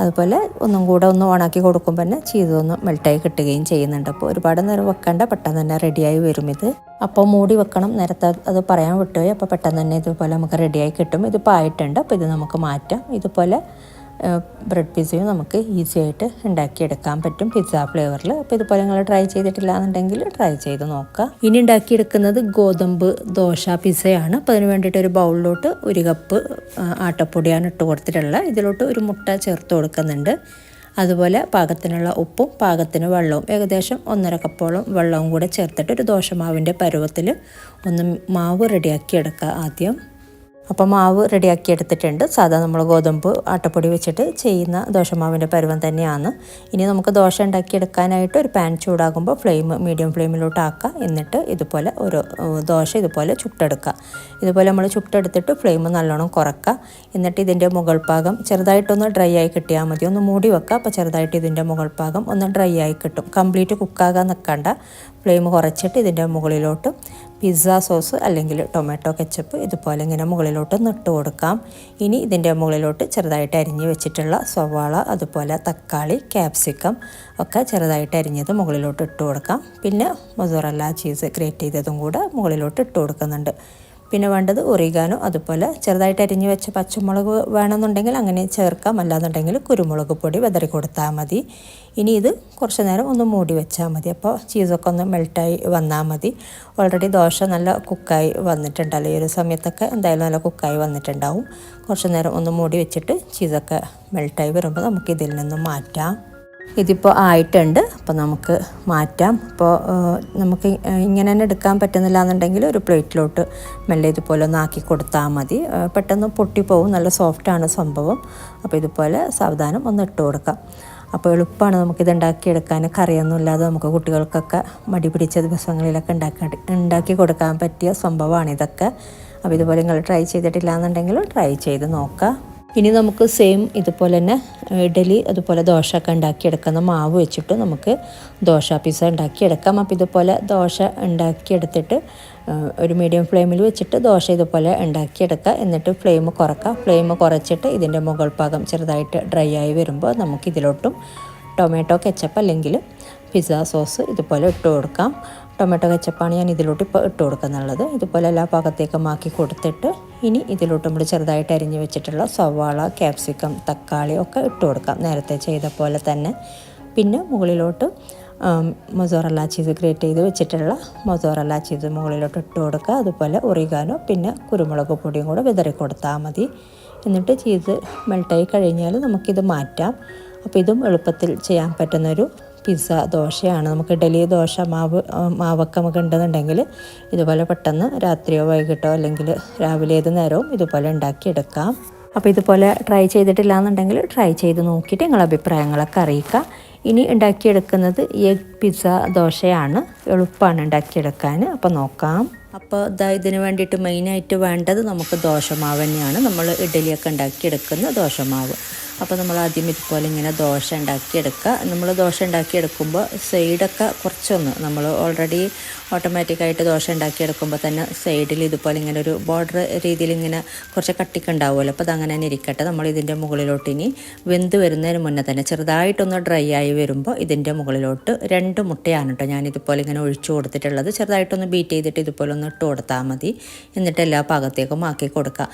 അതുപോലെ ഒന്നും കൂടെ ഒന്ന് ഓണാക്കി കൊടുക്കുമ്പോൾ തന്നെ ചീത ഒന്ന് മെൽട്ടായി കിട്ടുകയും ചെയ്യുന്നുണ്ട്. അപ്പോൾ ഒരുപാട് നേരം വെക്കേണ്ട പെട്ടെന്ന് തന്നെ റെഡിയായി വരും ഇത്. അപ്പോൾ മൂടി വെക്കണം. നേരത്തെ അത് പറയാൻ വിട്ടുപോയി. അപ്പോൾ പെട്ടെന്ന് തന്നെ ഇതുപോലെ നമുക്ക് റെഡിയായി കിട്ടും. ഇതിപ്പോൾ ആയിട്ടുണ്ട് അപ്പോൾ ഇത് നമുക്ക് മാറ്റാം. ഇതുപോലെ ബ്രെഡ് പിസയും നമുക്ക് ഈസി ആയിട്ട് ഉണ്ടാക്കിയെടുക്കാൻ പറ്റും. പിസ്സ ഫ്ലേവറിൽ അപ്പോൾ ഇതുപോലെ നിങ്ങൾ ട്രൈ ചെയ്തിട്ടില്ല എന്നുണ്ടെങ്കിൽ ട്രൈ ചെയ്ത് നോക്കുക. ഇനി ഉണ്ടാക്കിയെടുക്കുന്നത് ഗോതമ്പ് ദോശ പിസ്സയാണ്. അപ്പോൾ അതിന് വേണ്ടിയിട്ട് ഒരു ബൗളിലോട്ട് ഒരു കപ്പ് ആട്ടപ്പൊടിയാണ് ഇട്ട് കൊടുത്തിട്ടുള്ളത്. ഇതിലോട്ട് ഒരു മുട്ട ചേർത്ത് കൊടുക്കുന്നുണ്ട്. അതുപോലെ പാകത്തിനുള്ള ഉപ്പും പാകത്തിന് വെള്ളവും ഏകദേശം ഒന്നര കപ്പോളം വെള്ളവും കൂടെ ചേർത്തിട്ട് ഒരു ദോശമാവിന്റെ പരുവത്തിൽ ഒന്ന് മാവ് റെഡിയാക്കി എടുക്കുക ആദ്യം. അപ്പോൾ മാവ് റെഡിയാക്കി എടുത്തിട്ടുണ്ട്. സാധാ നമ്മൾ ഗോതമ്പ് ആട്ടപ്പൊടി വെച്ചിട്ട് ചെയ്യുന്ന ദോശമാവിന്റെ പരുവം തന്നെയാണ്. ഇനി നമുക്ക് ദോശ ഉണ്ടാക്കിയെടുക്കാനായിട്ട് ഒരു പാൻ ചൂടാകുമ്പോൾ ഫ്ലെയിം മീഡിയം ഫ്ലെയിമിലോട്ട് ആക്കുക എന്നിട്ട് ഇതുപോലെ ഒരു ദോശ ഇതുപോലെ ചുട്ടെടുക്കുക. ഇതുപോലെ നമ്മൾ ചുട്ടെടുത്തിട്ട് ഫ്ലെയിം നല്ലോണം കുറക്കുക. എന്നിട്ട് ഇതിന്റെ മുകൾ ഭാഗം ചെറുതായിട്ടൊന്ന് ഡ്രൈ ആയി കിട്ടിയാൽ മതി. ഒന്ന് മൂടി വെക്കുക. അപ്പോൾ ചെറുതായിട്ട് ഇതിന്റെ മുകൾ ഭാഗം ഒന്ന് ഡ്രൈ ആയി കിട്ടും. കംപ്ലീറ്റ് കുക്കാകാൻ നിൽക്കണ്ട ഫ്ലെയിം കുറച്ചിട്ട് ഇതിന്റെ മുകളിലോട്ട് പിസ്സ സോസ് അല്ലെങ്കിൽ ടൊമാറ്റോ കെച്ചപ്പ് ഇതുപോലെ ഇങ്ങനെ മുകളിലോട്ട് നിട്ട് കൊടുക്കാം. ഇനി ഇതിന്റെ മുകളിലോട്ട് ചെറുതായിട്ട് അരിഞ്ഞ് വെച്ചിട്ടുള്ള സവാള അതുപോലെ തക്കാളി ക്യാപ്സിക്കം ഒക്കെ ചെറുതായിട്ട് അരിഞ്ഞത് മുകളിലോട്ട് ഇട്ട് കൊടുക്കാം. പിന്നെ മൊസറല്ല ചീസ് ഗ്രേറ്റ് ചെയ്തതും കൂടെ മുകളിലോട്ട് ഇട്ട് കൊടുക്കുന്നുണ്ട്. പിന്നെ വേണ്ടത് ഒറിഗാനോ അതുപോലെ ചെറുതായിട്ട് അരിഞ്ഞു വെച്ച പച്ചമുളക് വേണമെന്നുണ്ടെങ്കിൽ അങ്ങനെ ചേർക്കാം. അല്ലാന്നുണ്ടെങ്കിൽ കുരുമുളക് പൊടി വെതറി കൊടുത്താൽ മതി. ഇനി ഇത് കുറച്ച് നേരം ഒന്ന് മൂടി വെച്ചാൽ മതി. അപ്പോൾ ചീസൊക്കെ ഒന്ന് മെൽട്ടായി വന്നാൽ മതി. ഓൾറെഡി ദോശ നല്ല കുക്കായി വന്നിട്ടുണ്ടല്ലോ. ഈ ഒരു സമയത്തൊക്കെ എന്തായാലും നല്ല കുക്കായി വന്നിട്ടുണ്ടാവും. കുറച്ച് നേരം ഒന്ന് മൂടി വെച്ചിട്ട് ചീസൊക്കെ മെൽട്ടായി വരുമ്പോൾ നമുക്ക് ഇതിൽ നിന്ന് മാറ്റാം. ഇതിപ്പോൾ ആയിട്ടുണ്ട്. അപ്പോൾ നമുക്ക് മാറ്റാം. അപ്പോൾ നമുക്ക് ഇങ്ങനെ തന്നെ എടുക്കാൻ പറ്റുന്നില്ല എന്നുണ്ടെങ്കിൽ ഒരു പ്ലേറ്റിലോട്ട് മെല്ലെ ഇതുപോലെ ഒന്ന് ആക്കി കൊടുത്താൽ മതി. പെട്ടെന്ന് പൊട്ടിപ്പോവും നല്ല സോഫ്റ്റാണ് സംഭവം. അപ്പോൾ ഇതുപോലെ സാവധാനം ഒന്ന് ഇട്ട് കൊടുക്കാം. അപ്പോൾ എളുപ്പമാണ് നമുക്കിത് ഉണ്ടാക്കിയെടുക്കാൻ. കറിയൊന്നും ഇല്ലാതെ നമുക്ക് കുട്ടികൾക്കൊക്കെ മടി പിടിച്ച ദിവസങ്ങളിലൊക്കെ ഉണ്ടാക്കി ഉണ്ടാക്കി കൊടുക്കാൻ പറ്റിയ സംഭവമാണ് ഇതൊക്കെ. അപ്പോൾ ഇതുപോലെ നിങ്ങൾ ട്രൈ ചെയ്തിട്ടില്ല എന്നുണ്ടെങ്കിൽ ട്രൈ ചെയ്ത് നോക്കുക ഇനി നമുക്ക് സെയിം ഇതുപോലെ തന്നെ ഇഡലി അതുപോലെ ദോശ ഒക്കെ ഉണ്ടാക്കിയെടുക്കുന്ന മാവ് വെച്ചിട്ട് നമുക്ക് ദോശ പിസ ഉണ്ടാക്കിയെടുക്കാം. അപ്പോൾ ഇതുപോലെ ദോശ ഉണ്ടാക്കിയെടുത്തിട്ട് ഒരു മീഡിയം ഫ്ലെയിമിൽ വെച്ചിട്ട് ദോശ ഇതുപോലെ ഉണ്ടാക്കിയെടുക്കുക. എന്നിട്ട് ഫ്ലെയിം കുറക്കുക. ഫ്ലെയിം കുറച്ചിട്ട് ഇതിന്റെ മുകൾ ഭാഗം ചെറുതായിട്ട് ഡ്രൈ ആയി വരുമ്പോൾ നമുക്ക് ഇതിലോട്ടും ടൊമാറ്റോ കെച്ചപ്പ് അല്ലെങ്കിൽ പിസ്സ സോസ് ഇതുപോലെ ഇട്ട് കൊടുക്കാം. ടൊമാറ്റോ കച്ചപ്പാണ് ഞാൻ ഇതിലോട്ട് ഇപ്പോൾ ഇട്ട് കൊടുക്കുന്നുള്ളത്. ഇതുപോലെ എല്ലാ ഭാഗത്തേക്കും മാക്കി കൊടുത്തിട്ട് ഇനി ഇതിലോട്ട് നമ്മൾ ചെറുതായിട്ട് അരിഞ്ഞ് വെച്ചിട്ടുള്ള സവാള ക്യാപ്സിക്കം തക്കാളി ഒക്കെ ഇട്ട് കൊടുക്കാം. നേരത്തെ ചെയ്ത പോലെ തന്നെ. പിന്നെ മുകളിലോട്ട് മൊസോറല്ല ചീസ് ഗ്രേറ്റ് ചെയ്ത് വെച്ചിട്ടുള്ള മൊസോറല്ല ചീസ് മുകളിലോട്ട് ഇട്ട് കൊടുക്കുക. അതുപോലെ ഒറിഗാനോ പിന്നെ കുരുമുളക് പൊടിയും കൂടെ വിതറി കൊടുത്താൽ മതി. എന്നിട്ട് ചീസ് മെൽട്ടായി കഴിഞ്ഞാൽ നമുക്കിത് മാറ്റാം. അപ്പോൾ ഇതും എളുപ്പത്തിൽ ചെയ്യാൻ പറ്റുന്നൊരു പിസ്സ ദോശയാണ്. നമുക്ക് ഇഡലി ദോശ മാവ് മാവൊക്കെ നമുക്ക് ഉണ്ടെന്നുണ്ടെങ്കിൽ ഇതുപോലെ പെട്ടെന്ന് രാത്രിയോ വൈകിട്ടോ അല്ലെങ്കിൽ രാവിലെ ഏത് നേരവും ഇതുപോലെ ഉണ്ടാക്കിയെടുക്കാം. അപ്പോൾ ഇതുപോലെ ട്രൈ ചെയ്തിട്ടില്ല എന്നുണ്ടെങ്കിൽ ട്രൈ ചെയ്ത് നോക്കിയിട്ട് നിങ്ങളുടെ അഭിപ്രായങ്ങളൊക്കെ അറിയിക്കുക. ഇനി ഉണ്ടാക്കിയെടുക്കുന്നത് എഗ് പിസ്സ ദോശയാണ്. എളുപ്പമാണ് ഉണ്ടാക്കിയെടുക്കാൻ. അപ്പോൾ നോക്കാം. അപ്പോൾ ഇതാ ഇതിന് വേണ്ടിയിട്ട് മെയിനായിട്ട് വേണ്ടത് നമുക്ക് ദോശമാവ് തന്നെയാണ്. നമ്മൾ ഇഡലിയൊക്കെ ഉണ്ടാക്കിയെടുക്കുന്ന ദോശമാവ്. അപ്പോൾ നമ്മൾ ആദ്യം ഇതുപോലെ ഇങ്ങനെ ദോശ ഉണ്ടാക്കിയെടുക്കുക. നമ്മൾ ദോശ ഉണ്ടാക്കിയെടുക്കുമ്പോൾ സൈഡൊക്കെ കുറച്ചൊന്ന് നമ്മൾ ഓൾറെഡി ഓട്ടോമാറ്റിക്കായിട്ട് ദോശ ഉണ്ടാക്കിയെടുക്കുമ്പോൾ തന്നെ സൈഡിൽ ഇതുപോലെ ഇങ്ങനെ ഒരു ബോർഡർ രീതിയിൽ ഇങ്ങനെ കുറച്ച് കട്ടിക്ക് ഉണ്ടാവുമല്ലോ. അപ്പോൾ അതങ്ങനെ തന്നെ ഇരിക്കട്ടെ. നമ്മൾ ഇതിന്റെ മുകളിലോട്ട് ഇനി വെന്ത് വരുന്നതിന് മുന്നേ തന്നെ ചെറുതായിട്ടൊന്ന് ഡ്രൈ ആയി വരുമ്പോൾ ഇതിന്റെ മുകളിലോട്ട് രണ്ട് മുട്ടയാണ് കേട്ടോ ഞാൻ ഇതുപോലെ ഇങ്ങനെ ഒഴിച്ചു കൊടുത്തിട്ടുള്ളത്. ചെറുതായിട്ടൊന്ന് ബീറ്റ് ചെയ്തിട്ട് ഇതുപോലെ ഒന്ന് ഇട്ട് കൊടുത്താൽ മതി. എന്നിട്ട് എല്ലാ ഭാഗത്തേക്കും ആക്കി കൊടുക്കുക.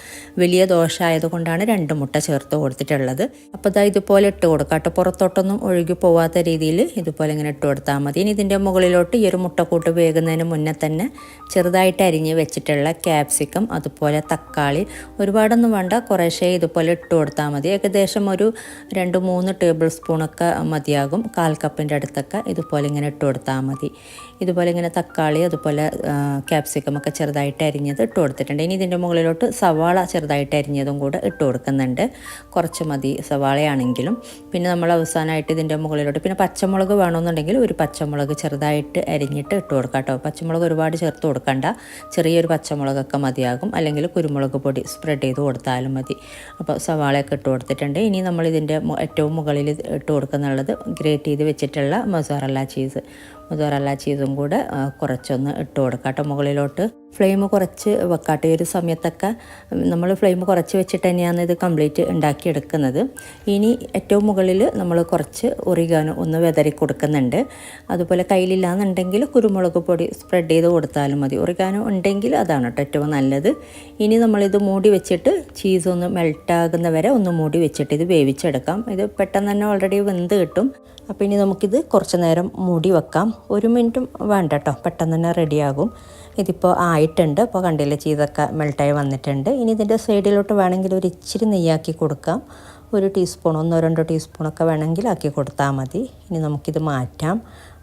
വലിയ ദോശ ആയതുകൊണ്ടാണ് രണ്ട് മുട്ട ചേർത്ത് കൊടുത്തിട്ടുള്ളത്. അപ്പോൾ ഇതാ ഇതുപോലെ ഇട്ട് കൊടുക്കുക കേട്ടോ. പുറത്തോട്ടൊന്നും ഒഴുകി പോവാത്ത രീതിയിൽ ഇതുപോലെ ഇങ്ങനെ ഇട്ട് കൊടുത്താൽ മതി. ഇനി ഇതിന്റെ മുകളിലോട്ട് ഈ ഒരു മുട്ടക്കൂട്ട് വേകുന്നതിന് മുന്നേ തന്നെ ചെറുതായിട്ട് അരിഞ്ഞ് വെച്ചിട്ടുള്ള ക്യാപ്സിക്കം അതുപോലെ തക്കാളി ഒരുപാടൊന്നും വേണ്ട. കുറേശ്ശേ ഇതുപോലെ ഇട്ട് കൊടുത്താൽ മതി. ഏകദേശം ഒരു രണ്ട് മൂന്ന് ടേബിൾ സ്പൂണൊക്കെ മതിയാകും. കാൽ കപ്പിന്റെ അടുത്തൊക്കെ ഇതുപോലെ ഇങ്ങനെ ഇട്ട് കൊടുത്താൽ മതി. ഇതുപോലെ ഇങ്ങനെ തക്കാളി അതുപോലെ ക്യാപ്സിക്കം ഒക്കെ ചെറുതായിട്ട് അരിഞ്ഞത് ഇട്ട് കൊടുത്തിട്ടുണ്ട്. ഇനി ഇതിന്റെ മുകളിലോട്ട് സവാള ചെറുതായിട്ട് അരിഞ്ഞതും കൂടെ ഇട്ട് കൊടുക്കുന്നുണ്ട്. കുറച്ച് മതി സവാളയാണെങ്കിലും പിന്നെ നമ്മൾ അവസാനമായിട്ട് ഇതിന്റെ മുകളിലോട്ട് പിന്നെ പച്ചമുളക് വേണമെന്നുണ്ടെങ്കിൽ ഒരു പച്ചമുളക് ചെറുതായിട്ട് അരിഞ്ഞിട്ട് ഇട്ട് കൊടുക്കാം കേട്ടോ. പച്ചമുളക് ഒരുപാട് ചേർത്ത് കൊടുക്കണ്ട. ചെറിയൊരു പച്ചമുളകൊക്കെ മതിയാകും. അല്ലെങ്കിൽ കുരുമുളക് പൊടി സ്പ്രെഡ് ചെയ്ത് കൊടുത്താലും മതി. അപ്പോൾ സവാളയൊക്കെ ഇട്ട് കൊടുത്തിട്ടുണ്ട്. ഇനി നമ്മൾ ഇതിന്റെ ഏറ്റവും മുകളിൽ ഇട്ട് കൊടുക്കുന്നുള്ളത് ഗ്രേറ്റ് ചെയ്ത് വെച്ചിട്ടുള്ള മൊസാറല്ല ചീസ് മൊസാറല്ല ചീസും കൂടെ കുറച്ചൊന്ന് ഇട്ട് കൊടുക്കാം കേട്ടോ. മുകളിലോട്ട് ഫ്ലെയിം കുറച്ച് വെക്കാട്ടെ. ഒരു സമയത്തൊക്കെ നമ്മൾ ഫ്ലെയിം കുറച്ച് വെച്ചിട്ട് തന്നെയാണ് ഇത് കംപ്ലീറ്റ് ഉണ്ടാക്കിയെടുക്കുന്നത്. ഇനി ഏറ്റവും മുകളിൽ നമ്മൾ കുറച്ച് ഒറിഗാനോ ഒന്ന് വിതറി കൊടുക്കുന്നുണ്ട്. അതുപോലെ കയ്യിലില്ലാന്നുണ്ടെങ്കിൽ കുരുമുളക് പൊടി സ്പ്രെഡ് ചെയ്ത് കൊടുത്താലും മതി. ഒറിഗാനോ ഉണ്ടെങ്കിൽ അതാണ് കേട്ടോ ഏറ്റവും നല്ലത്. ഇനി നമ്മളിത് മൂടി വെച്ചിട്ട് ചീസ് ഒന്ന് മെൽട്ടാകുന്ന വരെ ഒന്ന് മൂടി വെച്ചിട്ട് ഇത് വേവിച്ചെടുക്കാം. ഇത് പെട്ടെന്ന് തന്നെ ഓൾറെഡി വെന്ത് കിട്ടും. അപ്പോൾ ഇനി നമുക്കിത് കുറച്ച് നേരം മൂടി വെക്കാം. ഒരു മിനിറ്റും വേണ്ട കേട്ടോ. പെട്ടെന്ന് തന്നെ റെഡിയാകും. ഇതിപ്പോൾ ആയിട്ടുണ്ട്. അപ്പോൾ കണ്ടില്ലേ ചീതൊക്കെ മെൽട്ടായി വന്നിട്ടുണ്ട്. ഇനി ഇതിന്റെ സൈഡിലോട്ട് വേണമെങ്കിൽ ഒരു ഇച്ചിരി നെയ്യാക്കി കൊടുക്കാം. ഒരു ടീസ്പൂൺ ഒന്നോ രണ്ടോ ടീസ്പൂണൊക്കെ വേണമെങ്കിൽ ആക്കി കൊടുത്താൽ മതി. ഇനി നമുക്കിത് മാറ്റാം.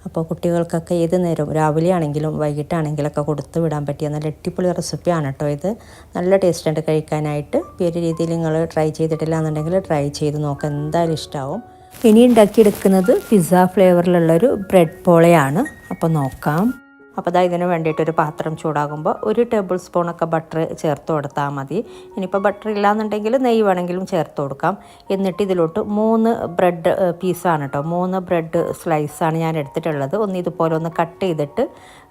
അപ്പോൾ കുട്ടികൾക്കൊക്കെ ഏത് നേരവും രാവിലെ ആണെങ്കിലും വൈകിട്ടാണെങ്കിലൊക്കെ കൊടുത്ത് വിടാൻ പറ്റിയ നല്ല അടിപൊളി റെസിപ്പിയാണ് കേട്ടോ ഇത്. നല്ല ടേസ്റ്റ് ഉണ്ട് കഴിക്കാനായിട്ട്. ഈ ഒരു രീതിയിൽ നിങ്ങൾ ട്രൈ ചെയ്തിട്ടില്ല എന്നുണ്ടെങ്കിൽ ട്രൈ ചെയ്ത് നോക്കാം. എന്തായാലും ഇഷ്ടമാവും ഇനി ഉണ്ടാക്കിയെടുക്കുന്നത് പിസ്സ ഫ്ലേവറിലുള്ളൊരു ബ്രെഡ് പോളയാണ്. അപ്പോൾ നോക്കാം. അപ്പോൾ അതാ ഇതിന് വേണ്ടിയിട്ടൊരു പാത്രം ചൂടാകുമ്പോൾ ഒരു ടേബിൾ സ്പൂണൊക്കെ ബട്ടർ ചേർത്ത് കൊടുത്താൽ മതി. ഇനിയിപ്പോൾ ബട്ടർ ഇല്ലാന്നുണ്ടെങ്കിൽ നെയ്യ് വേണമെങ്കിലും ചേർത്ത് കൊടുക്കാം. എന്നിട്ട് ഇതിലോട്ട് മൂന്ന് ബ്രെഡ് പീസാണ് കേട്ടോ മൂന്ന് ബ്രെഡ് സ്ലൈസാണ് ഞാൻ എടുത്തിട്ടുള്ളത്. ഒന്ന് ഇതുപോലെ ഒന്ന് കട്ട് ചെയ്തിട്ട്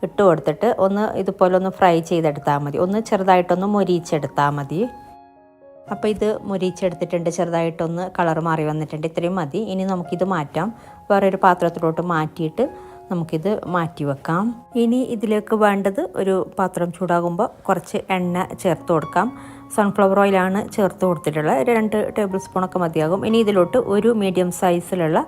ഇട്ട് കൊടുത്തിട്ട് ഒന്ന് ഇതുപോലെ ഒന്ന് ഫ്രൈ ചെയ്തെടുത്താൽ മതി. ഒന്ന് ചെറുതായിട്ടൊന്ന് മൊരിച്ചെടുത്താൽ മതി. അപ്പോൾ ഇത് മുരിച്ചെടുത്തിട്ടുണ്ട് ചെറുതായിട്ടൊന്ന് കളർ മാറി വന്നിട്ടുണ്ട്. ഇത്രയും മതി. ഇനി നമുക്കിത് മാറ്റാം. വേറൊരു പാത്രത്തിലോട്ട് മാറ്റിയിട്ട് നമുക്കിത് മാറ്റി വെക്കാം. ഇനി ഇതിലേക്ക് വേണ്ടത് ഒരു പാത്രം ചൂടാകുമ്പോൾ കുറച്ച് എണ്ണ ചേർത്ത് കൊടുക്കാം. സൺഫ്ലവർ ഓയിലാണ് ചേർത്ത് കൊടുത്തിട്ടുള്ളത് രണ്ട് ടേബിൾ സ്പൂണൊക്കെ മതിയാകും. ഇനി ഇതിലോട്ട് ഒരു മീഡിയം സൈസിലുള്ള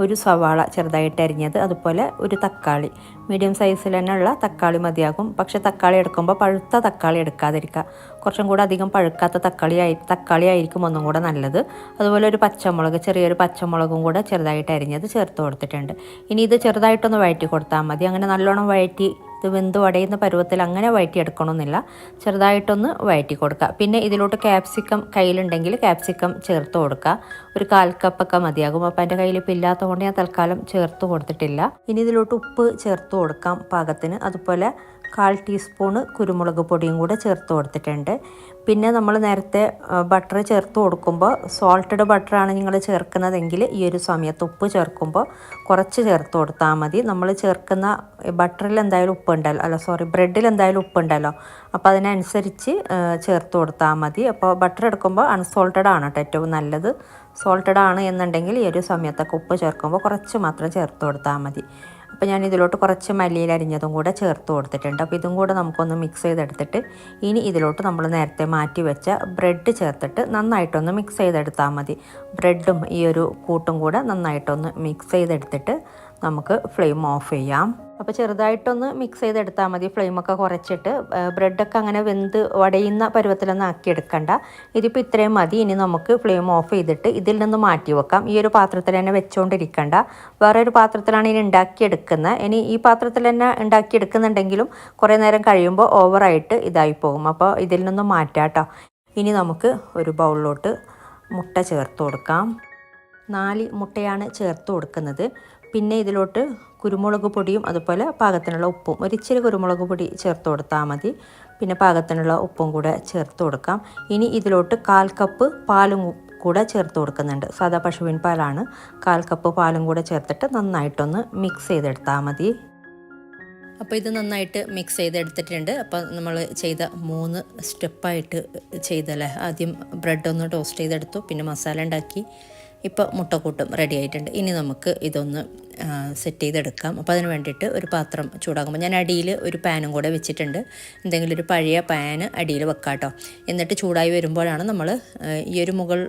ഒരു സവാള ചെറുതായിട്ട് അരിഞ്ഞത് അതുപോലെ ഒരു തക്കാളി. മീഡിയം സൈസിൽ തന്നെ ഉള്ള തക്കാളി മതിയാകും. പക്ഷേ തക്കാളി എടുക്കുമ്പോൾ പഴുത്ത തക്കാളി എടുക്കാതിരിക്കുക. കുറച്ചും കൂടെ അധികം പഴുക്കാത്ത തക്കാളി ആയി തക്കാളി ആയിരിക്കും ഒന്നും കൂടെ നല്ലത്. അതുപോലെ ഒരു പച്ചമുളക് ചെറിയൊരു പച്ചമുളകും കൂടെ ചെറുതായിട്ട് അരിഞ്ഞത് ചേർത്ത് കൊടുത്തിട്ടുണ്ട്. ഇനി ഇത് ചെറുതായിട്ടൊന്ന് വഴറ്റി കൊടുത്താൽ മതി. അങ്ങനെ നല്ലോണം വഴറ്റി ഇത് വെന്ത് വടയുന്ന പരുവത്തിൽ അങ്ങനെ വഴറ്റിയെടുക്കണമെന്നില്ല ചെറുതായിട്ടൊന്ന് വഴറ്റി കൊടുക്കുക. പിന്നെ ഇതിലോട്ട് ക്യാപ്സിക്കം കയ്യിലുണ്ടെങ്കിൽ ക്യാപ്സിക്കം ചേർത്ത് കൊടുക്കുക. ഒരു കാൽ കപ്പൊക്കെ മതിയാകും. അപ്പോൾ എന്റെ കയ്യിൽ ഇപ്പോൾ ഇല്ലാത്തതുകൊണ്ട് ഞാൻ തൽക്കാലം ചേർത്ത് കൊടുത്തിട്ടില്ല. ഇനി ഇതിലോട്ട് ഉപ്പ് ചേർത്ത് കൊടുക്കാം പാകത്തിന്. അതുപോലെ കാൽ ടീസ്പൂണ് കുരുമുളക് പൊടിയും കൂടെ ചേർത്ത് കൊടുത്തിട്ടുണ്ട്. പിന്നെ നമ്മൾ നേരത്തെ ബട്ടർ ചേർത്ത് കൊടുക്കുമ്പോൾ സോൾട്ടഡ് ബട്ടറാണ് നിങ്ങൾ ചേർക്കുന്നതെങ്കിൽ ഈ ഒരു സമയത്ത് ഉപ്പ് ചേർക്കുമ്പോൾ കുറച്ച് ചേർത്ത് കൊടുത്താൽ മതി. നമ്മൾ ചേർക്കുന്ന ബട്ടറിൽ എന്തായാലും ഉപ്പുണ്ടല്ലോ അല്ല സോറി ബ്രെഡിൽ എന്തായാലും ഉപ്പുണ്ടല്ലോ അപ്പോൾ അതിനനുസരിച്ച് ചേർത്ത് കൊടുത്താൽ മതി. അപ്പോൾ ബട്ടർ എടുക്കുമ്പോൾ അൺസോൾട്ടഡ് ആണ് കേട്ടോ ഏറ്റവും നല്ലത്. സോൾട്ടഡ് ആണ് എന്നുണ്ടെങ്കിൽ ഈ ഒരു സമയത്തൊക്കെ ഉപ്പ് ചേർക്കുമ്പോൾ കുറച്ച് മാത്രം ചേർത്ത് കൊടുത്താൽ മതി. അപ്പോൾ ഞാൻ ഇതിലോട്ട് കുറച്ച് മല്ലിയിൽ അരിഞ്ഞതും കൂടെ ചേർത്ത് കൊടുത്തിട്ടുണ്ട്. അപ്പോൾ ഇതും കൂടെ നമുക്കൊന്ന് മിക്സ് ചെയ്തെടുത്തിട്ട് ഇനി ഇതിലോട്ട് നമ്മൾ നേരത്തെ മാറ്റി വെച്ച ബ്രെഡ് ചേർത്തിട്ട് നന്നായിട്ടൊന്ന് മിക്സ് ചെയ്തെടുത്താൽ മതി. ബ്രെഡും ഈ ഒരു കൂട്ടും കൂടെ നന്നായിട്ടൊന്ന് മിക്സ് ചെയ്തെടുത്തിട്ട് നമുക്ക് ഫ്ലെയിം ഓഫ് ചെയ്യാം. അപ്പോൾ ചെറുതായിട്ടൊന്ന് മിക്സ് ചെയ്തെടുത്താൽ മതി. ഫ്ലെയിമൊക്കെ കുറച്ചിട്ട് ബ്രെഡൊക്കെ അങ്ങനെ വെന്ത് വടയുന്ന പരുവത്തിലൊന്നും ആക്കിയെടുക്കണ്ട. ഇതിപ്പോൾ ഇത്രയും മതി. ഇനി നമുക്ക് ഫ്ലെയിം ഓഫ് ചെയ്തിട്ട് ഇതിൽ നിന്ന് മാറ്റി വെക്കാം. ഈ ഒരു പാത്രത്തിൽ തന്നെ വെച്ചുകൊണ്ടിരിക്കണ്ട വേറൊരു പാത്രത്തിലാണ് ഇനി ഉണ്ടാക്കിയെടുക്കുന്നത്. ഇനി ഈ പാത്രത്തിൽ തന്നെ ഉണ്ടാക്കിയെടുക്കുന്നുണ്ടെങ്കിലും കുറേ നേരം കഴിയുമ്പോൾ ഓവറായിട്ട് ഇതായി പോകും. അപ്പോൾ ഇതിൽ നിന്നും മാറ്റാം ഇനി നമുക്ക് ഒരു ബൗളിലോട്ട് മുട്ട ചേർത്ത് കൊടുക്കാം. നാല് മുട്ടയാണ് ചേർത്ത് കൊടുക്കുന്നത്. പിന്നെ ഇതിലോട്ട് കുരുമുളക് പൊടിയും അതുപോലെ പാകത്തിനുള്ള ഉപ്പും. ഒരിച്ചിരി കുരുമുളക് പൊടി ചേർത്ത് കൊടുത്താൽ മതി. പിന്നെ പാകത്തിനുള്ള ഉപ്പും കൂടെ ചേർത്ത് കൊടുക്കാം. ഇനി ഇതിലോട്ട് കാൽ കപ്പ് പാലും കൂടെ ചേർത്ത് കൊടുക്കുന്നുണ്ട്. സാധാ പശുവിൻ പാലാണ്. കാൽ കപ്പ് പാലും കൂടെ ചേർത്തിട്ട് നന്നായിട്ടൊന്ന് മിക്സ് ചെയ്തെടുത്താൽ മതി. അപ്പോൾ ഇത് നന്നായിട്ട് മിക്സ് ചെയ്തെടുത്തിട്ടുണ്ട്. അപ്പോൾ നമ്മൾ ചെയ്ത മൂന്ന് സ്റ്റെപ്പായിട്ട് ചെയ്തല്ലേ? ആദ്യം ബ്രെഡ് ഒന്ന് ടോസ്റ്റ് ചെയ്തെടുത്തു. പിന്നെ മസാല ഉണ്ടാക്കി. ഇപ്പോൾ മുട്ടക്കൂട്ടും റെഡി ആയിട്ടുണ്ട്. ഇനി നമുക്ക് ഇതൊന്ന് സെറ്റ് ചെയ്തെടുക്കാം. അപ്പോൾ അതിന് വേണ്ടിയിട്ട് ഒരു പാത്രം ചൂടാക്കുമ്പോൾ ഞാൻ അടിയിൽ ഒരു പാനും കൂടെ വെച്ചിട്ടുണ്ട്. എന്തെങ്കിലും ഒരു പഴയ പാന് അടിയിൽ വെക്കാം കേട്ടോ എന്നിട്ട് ചൂടായി വരുമ്പോഴാണ് നമ്മൾ ഈ ഒരു മുകൾ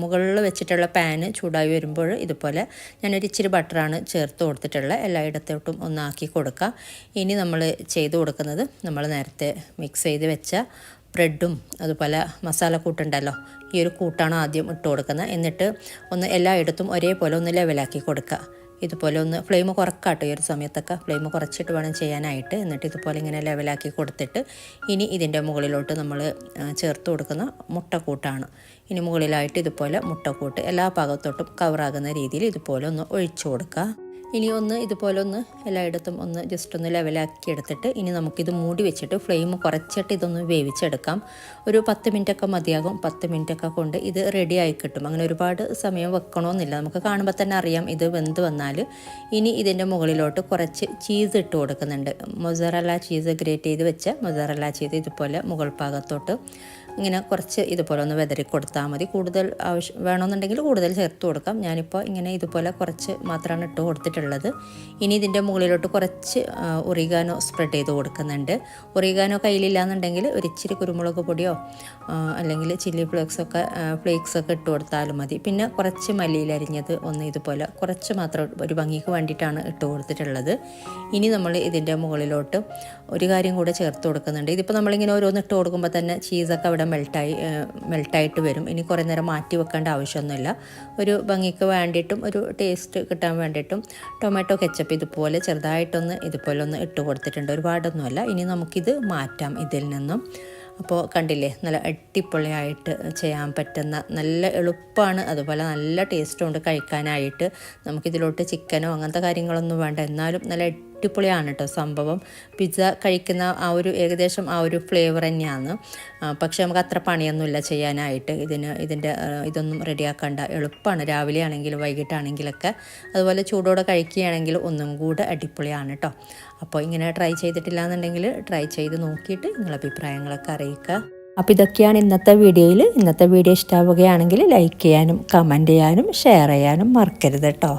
മുകളിൽ വെച്ചിട്ടുള്ള പാന് ചൂടായി വരുമ്പോൾ ഇതുപോലെ ഞാനൊരു ഇച്ചിരി ബട്ടറാണ് ചേർത്ത് കൊടുത്തിട്ടുള്ളത്. എല്ലായിടത്തോട്ടും ഒന്നാക്കി കൊടുക്കുക ഇനി നമ്മൾ ചെയ്ത് കൊടുക്കുന്നത് നമ്മൾ നേരത്തെ മിക്സ് ചെയ്ത് വെച്ച ബ്രെഡും അതുപോലെ മസാല കൂട്ടുണ്ടല്ലോ. ഈ ഒരു കൂട്ടാണ് ആദ്യം ഇട്ട് കൊടുക്കുന്നത്. എന്നിട്ട് ഒന്ന് എല്ലായിടത്തും ഒരേപോലെ ഒന്ന് ലെവലാക്കി കൊടുക്കുക. ഇതുപോലെ ഒന്ന് ഫ്ലെയിം കുറക്കാട്ടോ ഈ ഒരു സമയത്തൊക്കെ. ഫ്ലെയിം കുറച്ചിട്ട് വേണം ചെയ്യാനായിട്ട്. എന്നിട്ട് ഇതുപോലെ ഇങ്ങനെ ലെവലാക്കി കൊടുത്തിട്ട് ഇനി ഇതിന്റെ മുകളിലോട്ട് നമ്മൾ ചേർത്ത് കൊടുക്കുന്ന മുട്ടക്കൂട്ടാണ്. ഇനി മുകളിലായിട്ട് ഇതുപോലെ മുട്ടക്കൂട്ട് എല്ലാ ഭാഗത്തോട്ടും കവറാകുന്ന രീതിയിൽ ഇതുപോലെ ഒന്ന് ഒഴിച്ചു കൊടുക്കുക. ഇനി ഒന്ന് ഇതുപോലെ ഒന്ന് എല്ലായിടത്തും ഒന്ന് ജസ്റ്റ് ഒന്ന് ലെവലാക്കി എടുത്തിട്ട് ഇനി നമുക്കിത് മൂടി വെച്ചിട്ട് ഫ്ലെയിം കുറച്ചിട്ട് ഇതൊന്ന് വേവിച്ചെടുക്കാം. ഒരു പത്ത് മിനിറ്റൊക്കെ മതിയാകും. പത്ത് മിനിറ്റൊക്കെ കൊണ്ട് ഇത് റെഡി ആയി കിട്ടും. അങ്ങനെ ഒരുപാട് സമയം വെക്കണമെന്നില്ല നമുക്ക് കാണുമ്പോൾ തന്നെ അറിയാം ഇത് വെന്ത് വന്നാൽ ഇനി ഇതിന്റെ മുകളിലോട്ട് കുറച്ച് ചീസ് ഇട്ട് കൊടുക്കുന്നുണ്ട്. മൊസറല്ല ചീസ് ഗ്രേറ്റ് ചെയ്ത് വെച്ച മൊസറല്ല ചീസ് ഇതുപോലെ മുകൾ ഭാഗത്തോട്ട് ഇങ്ങനെ കുറച്ച് ഇതുപോലെ ഒന്ന് വെതറി കൊടുത്താൽ മതി. കൂടുതൽ ആവശ്യം വേണമെന്നുണ്ടെങ്കിൽ കൂടുതൽ ചേർത്ത് കൊടുക്കാം. ഞാനിപ്പോൾ ഇങ്ങനെ ഇതുപോലെ കുറച്ച് മാത്രമാണ് ഇട്ട് കൊടുത്തിട്ടുള്ളത്. ഇനി ഇതിന്റെ മുകളിലോട്ട് കുറച്ച് ഒറിഗാനോ സ്പ്രെഡ് ചെയ്ത് കൊടുക്കുന്നുണ്ട്. ഒറിഗാനോ കയ്യിലില്ലാന്നുണ്ടെങ്കിൽ ഒരു ഇച്ചിരി കുരുമുളക് പൊടിയോ അല്ലെങ്കിൽ ചില്ലി ഫ്ലേക്സ് ഒക്കെ ഫ്ലേക്സ് ഒക്കെ ഇട്ട് കൊടുത്താലും മതി. പിന്നെ കുറച്ച് മല്ലിയിലരിഞ്ഞത് ഒന്ന് ഇതുപോലെ കുറച്ച് മാത്രം ഒരു ഭംഗിക്ക് വേണ്ടിയിട്ടാണ് ഇട്ട് കൊടുത്തിട്ടുള്ളത്. ഇനി നമ്മൾ ഇതിന്റെ മുകളിലോട്ട് ഒരു കാര്യം കൂടെ ചേർത്ത് കൊടുക്കുന്നുണ്ട്. ഇതിപ്പോൾ നമ്മളിങ്ങനെ ഓരോന്ന് ഇട്ട് കൊടുക്കുമ്പോൾ തന്നെ ചീസൊക്കെ അവിടെ മെൽട്ടായി മെൽട്ടായിട്ട് വരും. ഇനി കുറേ നേരം മാറ്റി വെക്കേണ്ട ആവശ്യമൊന്നുമില്ല. ഒരു ഭംഗിക്ക് വേണ്ടിയിട്ടും ഒരു ടേസ്റ്റ് കിട്ടാൻ വേണ്ടിയിട്ടും ടൊമാറ്റോ കെച്ചപ്പ് ഇതുപോലെ ചെറുതായിട്ടൊന്ന് ഇതുപോലെ ഒന്ന് ഇട്ട് കൊടുത്തിട്ടുണ്ട്. ഒരുപാടൊന്നുമല്ല. ഇനി നമുക്കിത് മാറ്റാം ഇതിൽ നിന്നും. അപ്പോൾ കണ്ടില്ലേ നല്ല അടിപൊളിയായിട്ട് ചെയ്യാൻ പറ്റുന്ന നല്ല എളുപ്പമാണ് അതുപോലെ നല്ല ടേസ്റ്റും ഉണ്ട് കഴിക്കാനായിട്ട്. നമുക്കിതിലോട്ട് ചിക്കനോ അങ്ങനത്തെ കാര്യങ്ങളൊന്നും വേണ്ട. എന്നാലും നല്ല അടിപൊളിയാണ് കേട്ടോ സംഭവം. പിസ്സ കഴിക്കുന്ന ആ ഒരു ഏകദേശം ആ ഒരു ഫ്ലേവർ തന്നെയാണ്. പക്ഷേ നമുക്ക് അത്ര പണിയൊന്നുമില്ല ചെയ്യാനായിട്ട്. ഇതിന് ഇതിന്റെ ഇതൊന്നും റെഡിയാക്കണ്ട എളുപ്പമാണ്. രാവിലെ ആണെങ്കിലും വൈകിട്ടാണെങ്കിലൊക്കെ. അതുപോലെ ചൂടോടെ കഴിക്കുകയാണെങ്കിൽ ഒന്നും കൂടെ അടിപൊളിയാണ് കേട്ടോ. അപ്പോൾ ഇങ്ങനെ ട്രൈ ചെയ്തിട്ടില്ല എന്നുണ്ടെങ്കിൽ ട്രൈ ചെയ്ത് നോക്കിയിട്ട് നിങ്ങളുടെ അഭിപ്രായങ്ങളൊക്കെ അറിയിക്കുക. അപ്പോൾ ഇതൊക്കെയാണ് ഇന്നത്തെ വീഡിയോയിൽ. ഇന്നത്തെ വീഡിയോ ഇഷ്ടമാവുകയാണെങ്കിൽ ലൈക്ക് ചെയ്യാനും കമന്റ് ചെയ്യാനും ഷെയർ ചെയ്യാനും മറക്കരുത് കേട്ടോ.